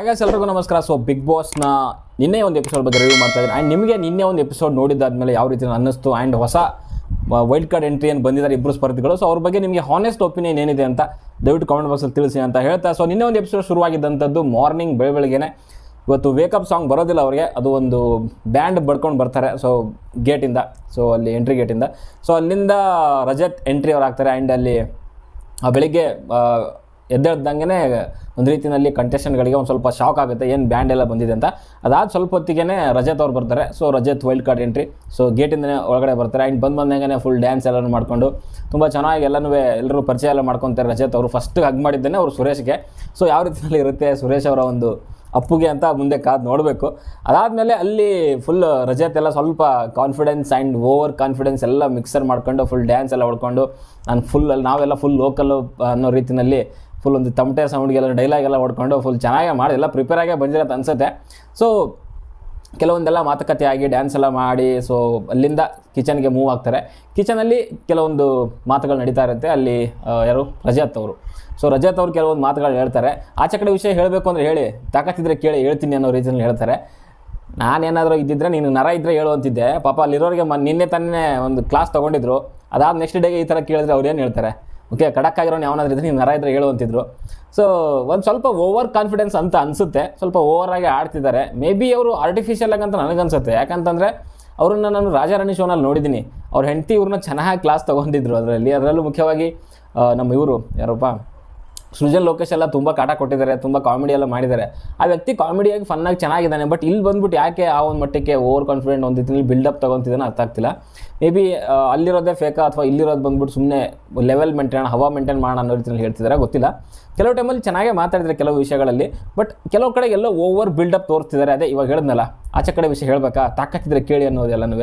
ಹಾಗಾಗಿ ಎಲ್ರಿಗೂ ನಮಸ್ಕಾರ. ಸೊ ಬಿಗ್ ಬಾಸ್ನ ನಿನ್ನೆ ಒಂದು ಎಪಿಸೋಡ್ ಬಗ್ಗೆ ರಿವ್ಯೂ ಮಾಡ್ತಾ ಇದ್ದೀನಿ. ಆ್ಯಂಡ್ ನಿಮಗೆ ನಿನ್ನೆ ಒಂದು ಎಪಿಸೋಡ್ ನೋಡಿದ್ದಾದ್ಮೇಲೆ ಯಾವ ರೀತಿ ಅನ್ನಿಸ್ತು ಆ್ಯಂಡ್ ಹೊಸ ವೈಲ್ಡ್ ಕಾರ್ಡ್ ಎಂಟ್ರಿ ಏನು ಬಂದಿದ್ದಾರೆ ಇಬ್ಬರು ಸ್ಪರ್ಧಿಗಳು. ಸೊ ಅವ್ರ ಬಗ್ಗೆ ನಿಮಗೆ ಹಾನೆಸ್ಟ್ ಒಪಿನಿಯನ್ ಏನಿದೆ ಅಂತ ದಯವಿಟ್ಟು ಕಾಮೆಂಟ್ ಬಾಕ್ಸಲ್ಲಿ ತಿಳಿಸಿ ಅಂತ ಹೇಳ್ತಾ. ಸೊ ನಿನ್ನೆ ಒಂದು ಎಪಿಸೋಡ್ ಶುರುವಾಗಿದ್ದಂಥದ್ದು ಮಾರ್ನಿಂಗ್ ಬೆಳೆ ಬೆಳಗ್ಗೆನೆ. ಇವತ್ತು ವೇಕಪ್ ಸಾಂಗ್ ಬರೋದಿಲ್ಲ ಅವರಿಗೆ. ಅದು ಒಂದು ಬ್ಯಾಂಡ್ ಬಡ್ಕೊಂಡು ಬರ್ತಾರೆ. ಸೊ ಗೇಟಿಂದ ಸೊ ಅಲ್ಲಿ ಎಂಟ್ರಿ ಗೇಟಿಂದ ಸೊ ಅಲ್ಲಿಂದ ರಜತ್ ಎಂಟ್ರಿ ಅವ್ರು ಆಗ್ತಾರೆ. ಆ್ಯಂಡ್ ಅಲ್ಲಿ ಬೆಳಿಗ್ಗೆ ಎದ್ದೇಳ್ದಂಗೆ ಒಂದು ರೀತಿಯಲ್ಲಿ ಕಂಟೆಸ್ಟೆಂಟ್ಗಳಿಗೆ ಒಂದು ಸ್ವಲ್ಪ ಶಾಕ್ ಆಗುತ್ತೆ, ಏನು ಬ್ಯಾಂಡ್ ಎಲ್ಲ ಬಂದಿದೆ ಅಂತ. ಅದಾದ ಸ್ವಲ್ಪ ಹೊತ್ತಿಗೆ ರಜತ್ ಅವ್ರು ಬರ್ತಾರೆ. So Rajat wild card entry so ಗೇಟಿಂದನೇ ಒಳಗಡೆ ಬರ್ತಾರೆ. ಆ್ಯಂಡ್ ಬಂದು ಬಂದಂಗೆ ಫುಲ್ ಡ್ಯಾನ್ಸ್ ಎಲ್ಲ ಮಾಡಿಕೊಂಡು, ತುಂಬ ಚೆನ್ನಾಗಿ ಎಲ್ಲನೂ ಎಲ್ಲರೂ ಪರಿಚಯ ಎಲ್ಲ ಮಾಡ್ಕೊತಾರೆ ರಜತ್ ಅವರು. ಫಸ್ಟ್ ಹಗ್ ಮಾಡಿದ್ದೇನೆ ಅವರು ಸುರೇಶ್ಗೆ. ಸೊ ಯಾವ ರೀತಿಯಲ್ಲಿ ಇರುತ್ತೆ ಸುರೇಶ್ ಅವರ ಒಂದು ಅಪ್ಪುಗೆ ಅಂತ ಮುಂದೆ ಕಾದು ನೋಡಬೇಕು. ಅದಾದಮೇಲೆ ಅಲ್ಲಿ ಫುಲ್ ರಜತ್ ಎಲ್ಲ ಸ್ವಲ್ಪ ಕಾನ್ಫಿಡೆನ್ಸ್ ಆ್ಯಂಡ್ ಓವರ್ ಕಾನ್ಫಿಡೆನ್ಸ್ ಎಲ್ಲ ಮಿಕ್ಸರ್ ಮಾಡ್ಕೊಂಡು ಫುಲ್ ಡ್ಯಾನ್ಸ್ ಎಲ್ಲ ಹೊಡ್ಕೊಂಡು, ನಾನು ಫುಲ್ ಅಲ್ಲಿ ನಾವೆಲ್ಲ ಫುಲ್ ಲೋಕಲ್ ಅನ್ನೋ ರೀತಿಯಲ್ಲಿ ಫುಲ್ ಒಂದು ತಮಟೆ ಸೌಂಡ್ಗೆಲ್ಲ ಡೈಲಾಗ್ ಎಲ್ಲ ಹೊಡ್ಕೊಂಡು ಫುಲ್ ಚೆನ್ನಾಗೇ ಮಾಡಿ, ಎಲ್ಲ ಪ್ರಿಪೇರ್ ಆಗೇ ಬಂದಿರತ್ತೆ ಅನಿಸುತ್ತೆ. ಸೊ ಕೆಲವೊಂದೆಲ್ಲ ಮಾತುಕತೆ ಆಗಿ ಡ್ಯಾನ್ಸ್ ಎಲ್ಲ ಮಾಡಿ ಸೊ ಅಲ್ಲಿಂದ ಕಿಚನ್ಗೆ ಮೂವ್ ಆಗ್ತಾರೆ. ಕಿಚನಲ್ಲಿ ಕೆಲವೊಂದು ಮಾತುಗಳು ನಡೀತಾ ಇರುತ್ತೆ. ಅಲ್ಲಿ ಯಾರು? ರಜತ್ ಅವರು. ಸೊ ರಜತ್ ಅವರು ಕೆಲವೊಂದು ಮಾತುಗಳು ಹೇಳ್ತಾರೆ. ಆಚೆ ಕಡೆ ವಿಷಯ ಹೇಳಬೇಕು ಅಂದರೆ ಹೇಳಿ, ತಾಕತ್ತಿದ್ರೆ ಕೇಳಿ, ಹೇಳ್ತೀನಿ ಅನ್ನೋ ರೀತಿಯಲ್ಲಿ ಹೇಳ್ತಾರೆ. ನಾನೇನಾದರೂ ಇದ್ದಿದ್ರೆ, ನೀನು ನರ ಇದ್ದರೆ ಹೇಳು ಅಂತಿದ್ದೆ. ಪಾಪ ಅಲ್ಲಿರೋರಿಗೆ ಮ, ನಿನ್ನೆ ತಾನೇ ಒಂದು ಕ್ಲಾಸ್ ತೊಗೊಂಡಿದ್ರು. ಅದಾದ ನೆಕ್ಸ್ಟ್ ಡೇಗೆ ಈ ಥರ ಕೇಳಿದ್ರೆ ಅವ್ರು ಏನು ಹೇಳ್ತಾರೆ? ಓಕೆ ಖಡಕ್ ಆಗಿರೋನು ಯಾವನಾದ್ರೂ ಇದ್ರೆ ನೀನು ನರ ಇದ್ರೆ ಹೇಳು ಅಂತಿದ್ರು. ಸೊ ಒಂದು ಸ್ವಲ್ಪ ಓವರ್ ಕಾನ್ಫಿಡೆನ್ಸ್ ಅಂತ ಅನಿಸುತ್ತೆ. ಸ್ವಲ್ಪ ಓವರ್ ಆಗಿ ಆಡ್ತಿದ್ದಾರೆ. ಮೇ ಬಿ ಅವರು ಆರ್ಟಿಫಿಷಿಯಲ್ ಆಗಿ ಅಂತ ನನಗನ್ಸುತ್ತೆ. ಯಾಕಂತಂದರೆ ಅವ್ರನ್ನ ನಾನು ರಾಜಾರಾಣಿ ಶೋನಲ್ಲಿ ನೋಡಿದ್ದೀನಿ ಅವ್ರ ಹೆಂಡತಿ ಇವ್ರನ್ನ ಚೆನ್ನಾಗಿ ಕ್ಲಾಸ್ ತೊಗೊಂಡಿದ್ರು ಅದರಲ್ಲಿ. ಅದರಲ್ಲೂ ಮುಖ್ಯವಾಗಿ ನಮ್ಮ ಇವರು, ಯಾರಪ್ಪ? ಸೃಜನ್ ಲೋಕೇಶ್ ಎಲ್ಲ ತುಂಬ ಕಾಟ ಕೊಟ್ಟಿದ್ದಾರೆ, ತುಂಬ ಕಾಮಿಡಿ ಎಲ್ಲ ಮಾಡಿದ್ದಾರೆ. ಆ ವ್ಯಕ್ತಿ ಕಾಮಿಡಿಯಾಗಿ ಫನ್ನಾಗಿ ಚೆನ್ನಾಗಿದ್ದಾನೆ ಬಟ್ ಇಲ್ಲಿ ಬಂದ್ಬಿಟ್ಟು ಯಾಕೆ ಆ ಒಂದು ಮಟ್ಟಕ್ಕೆ ಓವರ್ ಕಾನ್ಫಿಡೆಂಟ್ ಒಂದು ರೀತಿಯಲ್ಲಿ ಬಿಲ್ಡಪ್ ತೊಗೊತಿದ್ದಾನೆ ಅರ್ಥ ಆಗ್ತಿಲ್ಲ. ಮೇ ಬಿ ಅಲ್ಲಿರೋದೇ ಫೇಕ ಅಥವಾ ಇಲ್ಲಿರೋದು ಬಂದ್ಬಿಟ್ಟು ಸುಮ್ಮನೆ ಲೆವೆಲ್ ಮೇಂಟೈನ್ ಹವಾ ಮೇಂಟೈನ್ ಮಾಡೋಣ ಅನ್ನೋ ರೀತಿಯಲ್ಲಿ ಹೇಳ್ತಿದ್ದಾರೆ ಗೊತ್ತಿಲ್ಲ. ಕೆಲವು ಟೈಮಲ್ಲಿ ಚೆನ್ನಾಗೇ ಮಾತಾಡಿದರೆ ಕೆಲವು ವಿಷಯಗಳಲ್ಲಿ ಬಟ್ ಕೆಲವು ಕಡೆ ಎಲ್ಲೋ ಓವರ್ ಬಿಲ್ಡಪ್ ತೋರಿಸ್ತಿದ್ದಾರೆ. ಅದೇ ಇವಾಗ ಹೇಳಿದ್ನಲ್ಲ, ಆಚೆ ಕಡೆ ವಿಷಯ ಹೇಳಬೇಕಾ? ತಾಕತ್ತಿದ್ರೆ ಕೇಳಿ ಅನ್ನೋದೆಲ್ಲನೂ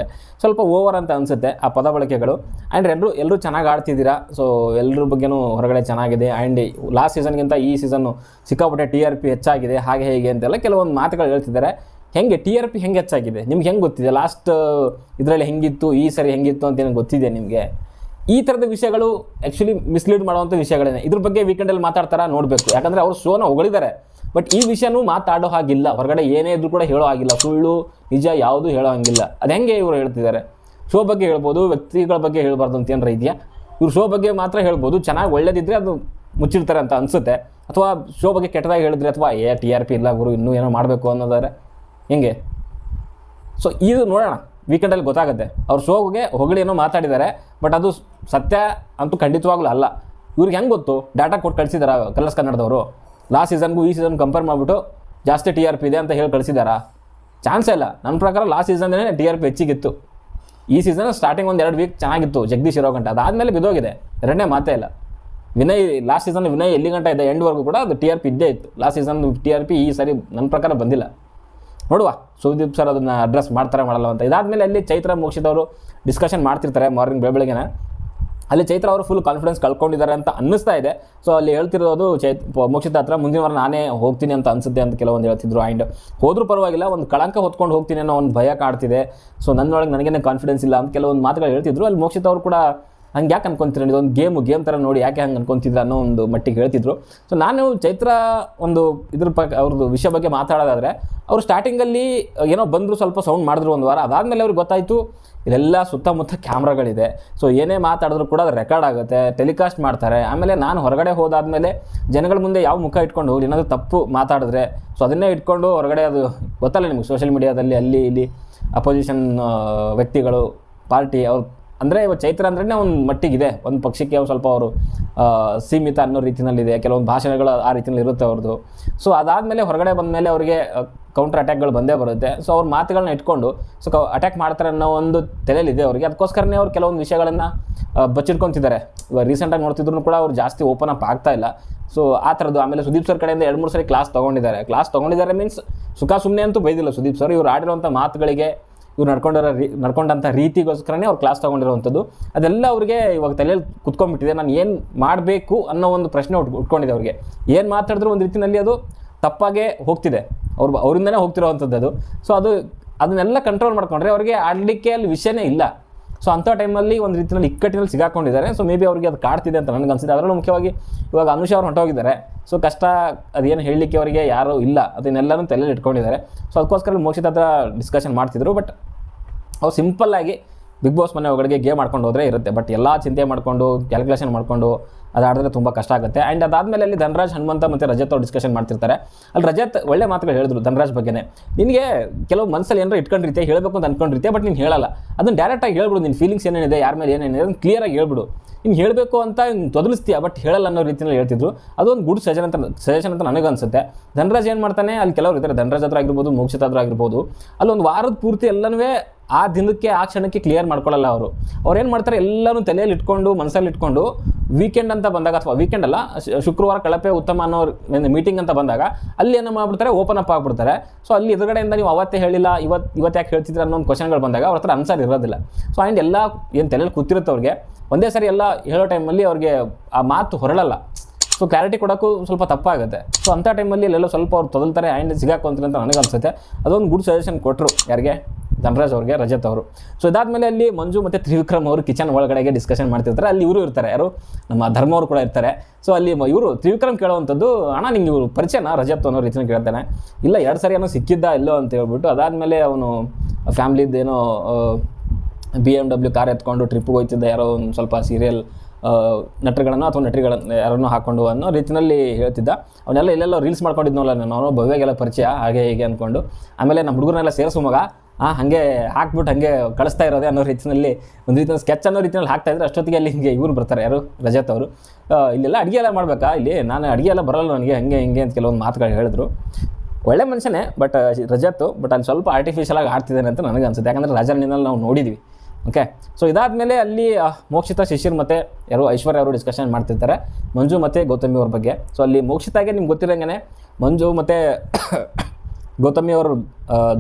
ಸ್ವಲ್ಪ ಓವರ್ ಅಂತ ಅನಿಸುತ್ತೆ ಆ ಪದ ಬಳಕೆಗಳು. ಆ್ಯಂಡ್ ಎಲ್ಲರೂ ಎಲ್ಲರೂ ಚೆನ್ನಾಗಿ ಆಡ್ತಿದ್ದೀರಾ? ಸೊ ಎಲ್ಲರ ಬಗ್ಗೆನೂ ಹೊರಗಡೆ ಚೆನ್ನಾಗಿದೆ. ಆ್ಯಂಡ್ ಲಾಸ್ಟ್ ಸೀಸನ್ಗಿಂತ ಈ ಸೀಸನ್ನು ಸಿಕ್ಕಾಪಟ್ಟೆ ಟಿ ಆರ್ ಪಿ ಹೆಚ್ಚಾಗಿದೆ, ಹಾಗೆ ಹೇಗೆ ಅಂತೆಲ್ಲ ಕೆಲವೊಂದು ಮಾತುಗಳು ಹೇಳ್ತಿದ್ದಾರೆ. ಹೆಂಗೆ ಟಿ ಆರ್ ಪಿ ಹೆಂಗೆ ಹೆಚ್ಚಾಗಿದೆ? ನಿಮ್ಗೆ ಹೆಂಗೆ ಗೊತ್ತಿದೆ? ಲಾಸ್ಟ್ ಇದರಲ್ಲಿ ಹೆಂಗಿತ್ತು, ಈ ಸರಿ ಹೆಂಗಿತ್ತು ಅಂತ ಏನು ಗೊತ್ತಿದೆ ನಿಮಗೆ? ಈ ಥರದ ವಿಷಯಗಳು ಆ್ಯಕ್ಚುಲಿ ಮಿಸ್ಲೀಡ್ ಮಾಡುವಂಥ ವಿಷಯಗಳೇನೆ. ಇದ್ರ ಬಗ್ಗೆ ವೀಕೆಂಡಲ್ಲಿ ಮಾತಾಡ್ತಾರ ನೋಡಬೇಕು. ಯಾಕಂದರೆ ಅವರು ಶೋನ ಹೊಗಳಿದ್ದಾರೆ. ಬಟ್ ಈ ವಿಷಯನೂ ಮಾತಾಡೋ ಹಾಗಿಲ್ಲ. ಹೊರಗಡೆ ಏನೇ ಇದ್ರೂ ಕೂಡ ಹೇಳೋ ಹಾಗಿಲ್ಲ. ಸುಳ್ಳು, ನಿಜ ಯಾವುದೂ ಹೇಳೋ ಹಂಗಿಲ್ಲ. ಅದು ಹೆಂಗೆ ಇವರು ಹೇಳ್ತಿದ್ದಾರೆ? ಶೋ ಬಗ್ಗೆ ಹೇಳ್ಬೋದು, ವ್ಯಕ್ತಿಗಳ ಬಗ್ಗೆ ಹೇಳಬಾರ್ದು ಅಂತ ಏನಾರ ಇದೆಯಾ? ಇವ್ರು ಶೋ ಬಗ್ಗೆ ಮಾತ್ರ ಹೇಳ್ಬೋದು. ಚೆನ್ನಾಗಿ ಒಳ್ಳೇದಿದ್ರೆ ಅದು ಮುಚ್ಚಿರ್ತಾರೆ ಅಂತ ಅನಿಸುತ್ತೆ. ಅಥವಾ ಶೋ ಬಗ್ಗೆ ಕೆಟ್ಟದಾಗಿ ಹೇಳಿದ್ರೆ ಅಥವಾ, ಏ, ಟಿ ಆರ್ ಪಿ ಇಲ್ಲ ಗುರು, ಇನ್ನೂ ಏನೋ ಮಾಡಬೇಕು ಅನ್ನೋದಾದ್ರೆ ಹೆಂಗೆ? ಸೊ ಇದು ನೋಡೋಣ. ವೀಕೆಂಡಲ್ಲಿ ಗೊತ್ತಾಗುತ್ತೆ. ಅವ್ರ ಶೋಗೆ ಹೊಗಳಿ ಏನೋ ಮಾತಾಡಿದ್ದಾರೆ ಬಟ್ ಅದು ಸತ್ಯ ಅಂತೂ ಖಂಡಿತವಾಗ್ಲೂ ಅಲ್ಲ. ಇವ್ರಿಗೆ ಹೆಂಗೆ ಗೊತ್ತು? ಡಾಟಾ ಕೊಟ್ಟು ಕಳಿಸಿದಾರ ಕಲರ್ಸ್ ಕನ್ನಡದವರು? ಲಾಸ್ಟ್ ಸೀಸನ್ಗೂ ಈ ಸೀಸನ್ ಕಂಪೇರ್ ಮಾಡಿಬಿಟ್ಟು ಜಾಸ್ತಿ ಟಿ ಆರ್ ಪಿ ಇದೆ ಅಂತ ಹೇಳಿ ಕಳಿಸಿದಾರಾ? ಚಾನ್ಸೇ ಇಲ್ಲ. ನನ್ನ ಪ್ರಕಾರ ಲಾಸ್ಟ್ ಸೀಸನ್ನೇ ಟಿ ಆರ್ ಪಿ ಹೆಚ್ಚಿಗಿತ್ತು. ಈ ಸೀಸನ್ ಸ್ಟಾರ್ಟಿಂಗ್ ಒಂದು ಎರಡು ವೀಕ್ ಚೆನ್ನಾಗಿತ್ತು ಜಗದೀಶ್ ಇರೋ ಗಂಟೆ. ಅದಾದಮೇಲೆ ಬಿದ್ದೋಗಿದೆ. ಎರಡನೇ ಮಾತೇ ಇಲ್ಲ. ವಿನಯ್ ಲಾಸ್ಟ್ ಸೀಸನ್ ವಿನಯ್ ಎಲ್ಲಿ ಗಂಟೆ ಇದೆ ಎಂಡ್ವರೆಗೂ ಕೂಡ ಅದು ಟಿ ಆರ್ ಪಿ ಇದ್ದೇ ಇತ್ತು. Last season T R P ಈ ಸರಿ ನನ್ನ ಪ್ರಕಾರ ಬಂದಿಲ್ಲ. ನೋಡುವ, ಸುದೀಪ್ ಸರ್ ಅದನ್ನು ಅಡ್ರೆಸ್ ಮಾಡ್ತಾರೆ ಮಾಡಲ್ಲ ಅಂತ. ಇದಾದಮೇಲೆ ಅಲ್ಲಿ ಚೈತ್ರ ಅವರು ಡಿಸ್ಕಷನ್ ಮಾಡ್ತಿರ್ತಾರೆ ಮಾರ್ನಿಂಗ್ ಬೆಳಬೆಳಗ್ಗೆನೆ ಅಲ್ಲಿ ಚೈತ್ರ ಅವರು ಫುಲ್ ಕಾನ್ಫಿಡೆನ್ಸ್ ಕಳ್ಕೊಂಡಿದ್ದಾರೆ ಅಂತ ಅನ್ನಿಸ್ತಾ ಇದೆ. ಸೊ ಅಲ್ಲಿ ಹೇಳ್ತಿರೋದು ಚೈತ್ ಮೋಕ್ಷಿತ ಹತ್ರ ಮುಂದಿನ ವಾರ ನಾನೇ ಹೋಗ್ತೀನಿ ಅಂತ ಅನಿಸುತ್ತೆ ಅಂತ ಕೆಲವೊಂದು ಹೇಳ್ತಿದ್ರು ಆ್ಯಂಡ್ ಹೋದ್ರೂ ಪರವಾಗಿಲ್ಲ, ಒಂದು ಕಳಂಕ ಹೊತ್ಕೊಂಡು ಹೋಗ್ತೀನಿ ಅನ್ನೋ ಒಂದು ಭಯ ಕಾಡ್ತಿದೆ. ಸೊ ನನ್ನೊಳಗೆ ನನಗೇನೆ ಕಾನ್ಫಿಡೆನ್ಸ್ ಇಲ್ಲ ಅಂತ ಕೆಲವೊಂದು ಮಾತುಗಳು ಹೇಳ್ತಿದ್ರು. ಅಲ್ಲಿ ಮೋಕ್ಷಿತ ಅವರು ಕೂಡ ಹಂಗೆ ಯಾಕೆ ಅನ್ಕೊಂತೀರ ಇದೊಂದು ಗೇಮು ಗೇಮ್ ಥರ ನೋಡಿ ಯಾಕೆ ಹಂಗೆ ಅನ್ಕೊಂತಿದ್ರ ಅನ್ನೋ ಒಂದು ಮಟ್ಟಿಗೆ ಹೇಳ್ತಿದ್ರು. ಸೊ ನಾನು ಚೈತ್ರ ಒಂದು ಇದ್ರ ಬಗ್ಗೆ ಅವ್ರದ್ದು ವಿಷಯ ಬಗ್ಗೆ ಮಾತಾಡೋದಾದರೆ, ಅವರು ಸ್ಟಾರ್ಟಿಂಗಲ್ಲಿ ಏನೋ ಬಂದರು ಸ್ವಲ್ಪ ಸೌಂಡ್ ಮಾಡಿದ್ರು ಒಂದು ವಾರ. ಅದಾದಮೇಲೆ ಅವ್ರಿಗೆ ಗೊತ್ತಾಯಿತು ಇಲ್ಲೆಲ್ಲ ಸುತ್ತಮುತ್ತ ಕ್ಯಾಮ್ರಾಗಳಿದೆ. ಸೊ ಏನೇ ಮಾತಾಡಿದ್ರು ಕೂಡ ಅದು ರೆಕಾರ್ಡ್ ಆಗುತ್ತೆ ಟೆಲಿಕಾಸ್ಟ್ ಮಾಡ್ತಾರೆ. ಆಮೇಲೆ ನಾನು ಹೊರಗಡೆ ಹೋದಾದಮೇಲೆ ಜನಗಳ ಮುಂದೆ ಯಾವ ಮುಖ ಇಟ್ಕೊಂಡು ಏನಾದರೂ ತಪ್ಪು ಮಾತಾಡಿದ್ರೆ ಸೊ ಅದನ್ನೇ ಇಟ್ಕೊಂಡು ಹೊರಗಡೆ ಅದು ಗೊತ್ತಲ್ಲ ನಿಮ್ಗೆ ಸೋಷಿಯಲ್ ಮೀಡಿಯಾದಲ್ಲಿ ಅಲ್ಲಿ, ಇಲ್ಲಿ ಅಪೋಸಿಷನ್ ವ್ಯಕ್ತಿಗಳು ಪಾರ್ಟಿ ಅವ್ರು ಅಂದರೆ ಇವಾಗ ಚೈತ್ರ ಅಂದ್ರೆ ಒಂದು ಮಟ್ಟಿಗಿದೆ. ಒಂದು ಪಕ್ಷಕ್ಕೆ ಸ್ವಲ್ಪ ಅವರು ಸೀಮಿತ ಅನ್ನೋ ರೀತಿಯಲ್ಲಿದೆ ಕೆಲವೊಂದು ಭಾಷಣಗಳು ಆ ರೀತಿಯಲ್ಲಿ ಇರುತ್ತೆ ಅವ್ರದ್ದು ಸೊ ಅದಾದಮೇಲೆ ಹೊರಗಡೆ ಬಂದಮೇಲೆ ಅವರಿಗೆ ಕೌಂಟರ್ ಅಟ್ಯಾಕ್ಗಳು ಬಂದೇ ಬರುತ್ತೆ. ಸೊ ಅವ್ರ ಮಾತುಗಳನ್ನ ಇಟ್ಕೊಂಡು ಸೊ ಅಟ್ಯಾಕ್ ಮಾಡ್ತಾರೆ ಅನ್ನೋ ಒಂದು ತಲೆಯಲ್ಲಿದೆ ಅವರಿಗೆ. ಅದಕ್ಕೋಸ್ಕರನೇ ಅವ್ರು ಕೆಲವೊಂದು ವಿಷಯಗಳನ್ನು ಬಚ್ಚಿಟ್ಕೊತಿದ್ದಾರೆ. ಇವಾಗ ರೀಸೆಂಟಾಗಿ ನೋಡ್ತಿದ್ರು ಕೂಡ ಅವ್ರು ಜಾಸ್ತಿ ಓಪನ್ ಅಪ್ ಆಗ್ತಾ ಇಲ್ಲ. ಸೊ ಆ ಥರದ್ದು. ಆಮೇಲೆ ಸುದೀಪ್ ಸರ್ ಕಡೆಯಿಂದ ಎರಡು ಮೂರು ಸರಿ ಕ್ಲಾಸ್ ತೊಗೊಂಡಿದ್ದಾರೆ. ಕ್ಲಾಸ್ ತೊಗೊಂಡಿದ್ದಾರೆ ಮೀನ್ಸ್ ಸುಖ ಸುಮ್ಮನೆ ಅಂತೂ ಬೈದಿಲ್ಲ ಸುದೀಪ್ ಸರ್ ಇವ್ರು ಆಡಿರುವಂಥ ಮಾತುಗಳಿಗೆ ಇವ್ರು ನಡ್ಕೊಂಡಿರೋ ರೀ ನಡ್ಕೊಂಡಂಥ ರೀತಿಗೋಸ್ಕರನೇ ಅವ್ರು ಕ್ಲಾಸ್ ತೊಗೊಂಡಿರೋವಂಥದ್ದು. ಅದೆಲ್ಲ ಅವ್ರಿಗೆ ಇವಾಗ ತಲೆಯಲ್ಲಿ ಕುತ್ಕೊಂಡ್ಬಿಟ್ಟಿದೆ. ನಾನು ಏನು ಮಾಡಬೇಕು ಅನ್ನೋ ಒಂದು ಪ್ರಶ್ನೆ ಉಟ್ ಉಟ್ಕೊಂಡಿದೆ ಅವ್ರಿಗೆ. ಏನು ಮಾತಾಡಿದ್ರು ಒಂದು ರೀತಿಯಲ್ಲಿ ಅದು ತಪ್ಪಾಗೆ ಹೋಗ್ತಿದೆ. ಅವ್ರು ಅವರಿಂದನೇ ಹೋಗ್ತಿರೋವಂಥದ್ದು ಅದು. ಸೊ ಅದು ಅದನ್ನೆಲ್ಲ ಕಂಟ್ರೋಲ್ ಮಾಡ್ಕೊಂಡ್ರೆ ಅವ್ರಿಗೆ ಆಡಲಿಕ್ಕೆ ಅಲ್ಲಿ ವಿಷಯನೇ ಇಲ್ಲ. ಸೊ ಅಂಥ ಟೈಮಲ್ಲಿ ಒಂದು ರೀತಿಯಲ್ಲಿ ಇಕ್ಕಟ್ಟಿನಲ್ಲಿ ಸಿಗಾಕೊಂಡಿದ್ದಾರೆ. ಸೊ ಮೇ ಬಿ ಅವರಿಗೆ ಅದು ಕಾಡ್ತಿದೆ ಅಂತ ನನಗೆ ಅನಿಸಿದೆ. ಅದರಲ್ಲೂ ಮುಖ್ಯವಾಗಿ ಇವಾಗ ಅನುಷ ಅವ್ರು ಹೊಂಟೋಗಿದ್ದಾರೆ. ಸೊ ಕಷ್ಟ ಅದೇನು ಹೇಳಲಿಕ್ಕೆ ಅವರಿಗೆ ಯಾರೂ ಇಲ್ಲ. ಅದನ್ನೆಲ್ಲನೂ ತಲೆಯಲ್ಲಿ ಇಟ್ಕೊಂಡಿದ್ದಾರೆ. ಸೊ ಅದಕ್ಕೋಸ್ಕರ ಮೋಕ್ಷಿತ ಹತ್ರ ಡಿಸ್ಕಷನ್ ಮಾಡ್ತಿದ್ರು. ಬಟ್ ಅವ್ರು ಸಿಂಪಲ್ಲಾಗಿ ಬಿಗ್ ಬಾಸ್ ಮನೆ ಒಳಗಡೆ ಗೇಮ್ ಮಾಡ್ಕೊಂಡು ಹೋದರೆ ಇರುತ್ತೆ. ಬಟ್ ಎಲ್ಲ ಚಿಂತೆ ಮಾಡಿಕೊಂಡು ಕ್ಯಾಲ್ಕುಲೇಷನ್ ಮಾಡಿಕೊಂಡು ಅದು ಆಡಿದ್ರೆ ತುಂಬ ಕಷ್ಟ ಆಗುತ್ತೆ. ಆ್ಯಂಡ್ ಅದಾದಮೇಲೆ ಅಲ್ಲಿ ಧನರಾಜ್ ಹನುಮಂತ ಮತ್ತು ರಜತ್ ಅವ್ರು ಡಿಸ್ಕಷನ್ ಮಾಡ್ತಿರ್ತಾರೆ. ಅಲ್ಲಿ ರಜತ್ ಒಳ್ಳೆ ಮಾತುಗಳು ಹೇಳಿದ್ರು ಧನರಾಜ್ ಬಗ್ಗೆನೇ. ನಿನಗೆ ಕೆಲವು ಮನಸ್ಸಲ್ಲಿ ಏನಾರು ಇಟ್ಕೊಂಡಿರ್ತೀಯ? ಹೇಳಬೇಕು ಅಂತ ಅನ್ಕೊಂಡಿರ್ತೀಯ? ಬಟ್ ನೀನು ಹೇಳಲ್ಲ. ಅದನ್ನು ಡೈರೆಕ್ಟಾಗಿ ಹೇಳ್ಬಿಡು. ನಿನ್ನ ಫೀಲಿಂಗ್ಸ್ ಏನೇನಿದೆ? ಯಾರ ಮೇಲೆ ಏನೇನಿದೆ? ಅದನ್ನು ಕ್ಲಿಯರಾಗಿ ಹೇಳ್ಬಿಡು. ನೀನು ಹೇಳಬೇಕು ಅಂತ ತೊದಲಿಸ್ತೀಯ? ಬಟ್ ಹೇಳಲ್ಲ ಅನ್ನೋ ರೀತಿಯಲ್ಲಿ ಹೇಳ್ತಿದ್ರು. ಅದೊಂದು ಗುಡ್ ಸಜೆಷನ್ ಅಂತ ಸಜೆಷನ್ ಅಂತ ನನಗೆ ಅನ್ಸುತ್ತೆ. ಧನರಾಜ್ ಏನು ಮಾಡ್ತಾನೆ? ಅಲ್ಲಿ ಕೆಲವರು ಇದ್ದಾರೆ. ಧನರಾಜ್ ಹತ್ರ ಆಗಿರ್ಬೋದು, ಮೋಕ್ಷಿತ ಹತ್ರ ಆಗಿರ್ಬೋದು. ಅಲ್ಲಿ ಒಂದು ವಾರದ ಪೂರ್ತಿ ಎಲ್ಲನೂ ಆ ದಿನಕ್ಕೆ, ಆ ಕ್ಷಣಕ್ಕೆ ಕ್ಲಿಯರ್ ಮಾಡ್ಕೊಳ್ಳಲ್ಲ ಅವರು. ಅವ್ರು ಏನು ಮಾಡ್ತಾರೆ ಎಲ್ಲರೂ ತಲೆಯಲ್ಲಿ ಇಟ್ಕೊಂಡು ಮನಸ್ಸಲ್ಲಿ ಇಟ್ಕೊಂಡು ವೀಕೆಂಡ್ ಅಂತ ಬಂದಾಗ ಅಥವಾ ವೀಕೆಂಡ್ ಅಲ್ಲ ಶುಕ್ರವಾರ ಕಳಪೆ ಉತ್ತಮ ಅನ್ನೋ ಮೀಟಿಂಗ್ ಅಂತ ಬಂದಾಗ, ಅಲ್ಲಿ ಏನು ಮಾಡ್ಬಿಡ್ತಾರೆ ಓಪನ್ ಅಪ್ ಆಗಿಬಿಡ್ತಾರೆ. ಸೊ ಅಲ್ಲಿ ಎದುರುಗಡೆಯಿಂದ ನೀವು ಅವತ್ತೇ ಹೇಳಿಲ್ಲ ಇವತ್ತು ಇವತ್ತು ಯಾಕೆ ಹೇಳ್ತಿದ್ರೆ ಅನ್ನೋ ಒಂದು ಕ್ವಶನ್ಗಳು ಬಂದಾಗ ಅವ್ರ ಹತ್ರ ಆನ್ಸರ್ ಇರೋದಿಲ್ಲ. ಸೊ ಆ್ಯಂಡ್ ಎಲ್ಲ ಏನು ತಲೆಯಲ್ಲಿ ಕೂತಿರುತ್ತೆ ಅವ್ರಿಗೆ, ಒಂದೇ ಸರಿ ಎಲ್ಲ ಹೇಳೋ ಟೈಮಲ್ಲಿ ಅವ್ರಿಗೆ ಆ ಮಾತು ಹೊರಳಲ್ಲ. ಸೊ ಕ್ಲಾರಿಟಿ ಕೊಡೋಕ್ಕೂ ಸ್ವಲ್ಪ ತಪ್ಪಾಗುತ್ತೆ. ಸೊ ಅಂಥ ಟೈಮಲ್ಲಿ ಇಲ್ಲೆಲ್ಲೋ ಸ್ವಲ್ಪ ಅವ್ರು ತೊದಲ್ತಾರೆ ಆ್ಯಂಡ್ ಸಿಗಾಕೊಂತಾರೆ ಅಂತ ನನಗೆ ಅನಿಸುತ್ತೆ. ಅದೊಂದು ಗುಡ್ ಸಜೆಷನ್ ಕೊಟ್ಟರು ಯಾರಿಗೆ? ಧನರಾಜ್ ಅವ್ರಿಗೆ, ರಜತ್ ಅವರು. ಸೊ ಇದಾದಮೇಲೆ ಅಲ್ಲಿ ಮಂಜು ಮತ್ತು ತ್ರಿವಿಕ್ರಮ್ ಅವರು ಕಿಚನ್ ಒಳಗಡೆಗೆ ಡಿಸ್ಕಷನ್ ಮಾಡ್ತಿರ್ತಾರೆ. ಅಲ್ಲಿ ಇವರು ಇರ್ತಾರೆ ಯಾರು? ನಮ್ಮ ಧರ್ಮ ಅವರು ಕೂಡ ಇರ್ತಾರೆ. ಸೊ ಅಲ್ಲಿ ಇವರು ತ್ರಿವಿಕ್ರಮ್ ಕೇಳುವಂಥದ್ದು, ಅಣ್ಣ, ನಿಂಗೆ ಇವರು ಪರಿಚಯನ? ರಜತ್ ಅನ್ನೋ ರೀತಿಯಲ್ಲಿ ಕೇಳ್ತಾನೆ. ಇಲ್ಲ, ಎರಡು ಸರಿ ಏನೋ ಸಿಕ್ಕಿದ್ದ ಇಲ್ಲೋ ಅಂತ ಹೇಳ್ಬಿಟ್ಟು ಅದಾದಮೇಲೆ ಅವನು ಫ್ಯಾಮ್ಲಿದ್ದೇನೋ ಬಿ ಎಂ ಡಬ್ಲ್ಯೂ ಕಾರ್ ಎತ್ಕೊಂಡು ಟ್ರಿಪ್ಗೆ ಹೋಗ್ತಿದ್ದ ಯಾರೋ ಒಂದು ಸ್ವಲ್ಪ ಸೀರಿಯಲ್ ನಟರುಗಳನ್ನು ಅಥವಾ ನಟರಿಗಳನ್ನು ಯಾರನ್ನು ಹಾಕೊಂಡು ಅನ್ನೋ ರೀತಿಯಲ್ಲಿ ಹೇಳ್ತಿದ್ದ. ಅವನ್ನೆಲ್ಲ ಇಲ್ಲೆಲ್ಲ ರೀಲ್ಸ್ ಮಾಡ್ಕೊಂಡಿದ್ನಲ್ಲ ನಾನು, ಅವನು ಭವ್ಯಗೆಲ್ಲ ಪರಿಚಯ, ಹಾಗೆ ಹೀಗೆ ಅಂದ್ಕೊಂಡು ಆಮೇಲೆ ನಮ್ಮ ಹುಡುಗರನ್ನೆಲ್ಲ ಸೇರಿಸು ಮಗ. ಹಾಂ ಹಾಗೆ ಹಾಕ್ಬಿಟ್ಟು ಹಾಗೆ ಕಳಿಸ್ತಾ ಇರೋದೆ ಅನ್ನೋ ರೀತಿಯಲ್ಲಿ, ಒಂದು ರೀತಿಯ ಸ್ಕೆಚ್ ಅನ್ನೋ ರೀತಿಯಲ್ಲಿ ಹಾಕ್ತಾ ಇದ್ರೆ ಅಷ್ಟೊತ್ತಿಗೆ ಅಲ್ಲಿ ಹಿಂಗೆ ಇವ್ರು ಬರ್ತಾರೆ, ಯಾರು? ರಜತ್ ಅವರು. ಇಲ್ಲೆಲ್ಲ ಅಡುಗೆ ಎಲ್ಲ ಮಾಡಬೇಕಾ? ಇಲ್ಲಿ ನಾನು ಅಡುಗೆ ಎಲ್ಲ ಬರಲ್ಲ ನನಗೆ, ಹಂಗೆ ಹಿಂಗೆ ಅಂತ ಕೆಲವೊಂದು ಮಾತುಗಳು ಹೇಳಿದ್ರು. ಒಳ್ಳೆ ಮನುಷ್ಯನೇ ಬಟ್ ರಜತ್ತು ಬಟ್ ಅಲ್ಲಿ ಸ್ವಲ್ಪ ಆರ್ಟಿಫಿಷಿಯಲ್ ಆಗಿ ಆಡ್ತಿದ್ದಾನೆ ಅಂತ ನನಗೆ ಅನ್ಸುತ್ತೆ. ಯಾಕಂದರೆ ರಾಜನಿಂದ ನಾವು ನೋಡಿದ್ವಿ. ಓಕೆ ಸೊ ಇದಾದಮೇಲೆ ಅಲ್ಲಿ ಮೋಕ್ಷಿತ ಶಿಶಿರ್ ಮತ್ತು ಯಾರು ಐಶ್ವರ್ಯ ಅವರು ಡಿಸ್ಕಷನ್ ಮಾಡ್ತಿರ್ತಾರೆ. ಮಂಜು ಮತ್ತು ಗೌತಮಿ ಅವ್ರ ಬಗ್ಗೆ. ಸೊ ಅಲ್ಲಿ ಮೋಕ್ಷಿತಾಗೆ ನಿಮ್ಗೆ ಗೊತ್ತಿರೋಂಗೆ ಮಂಜು ಮತ್ತು ಗೌತಮಿ ಅವ್ರ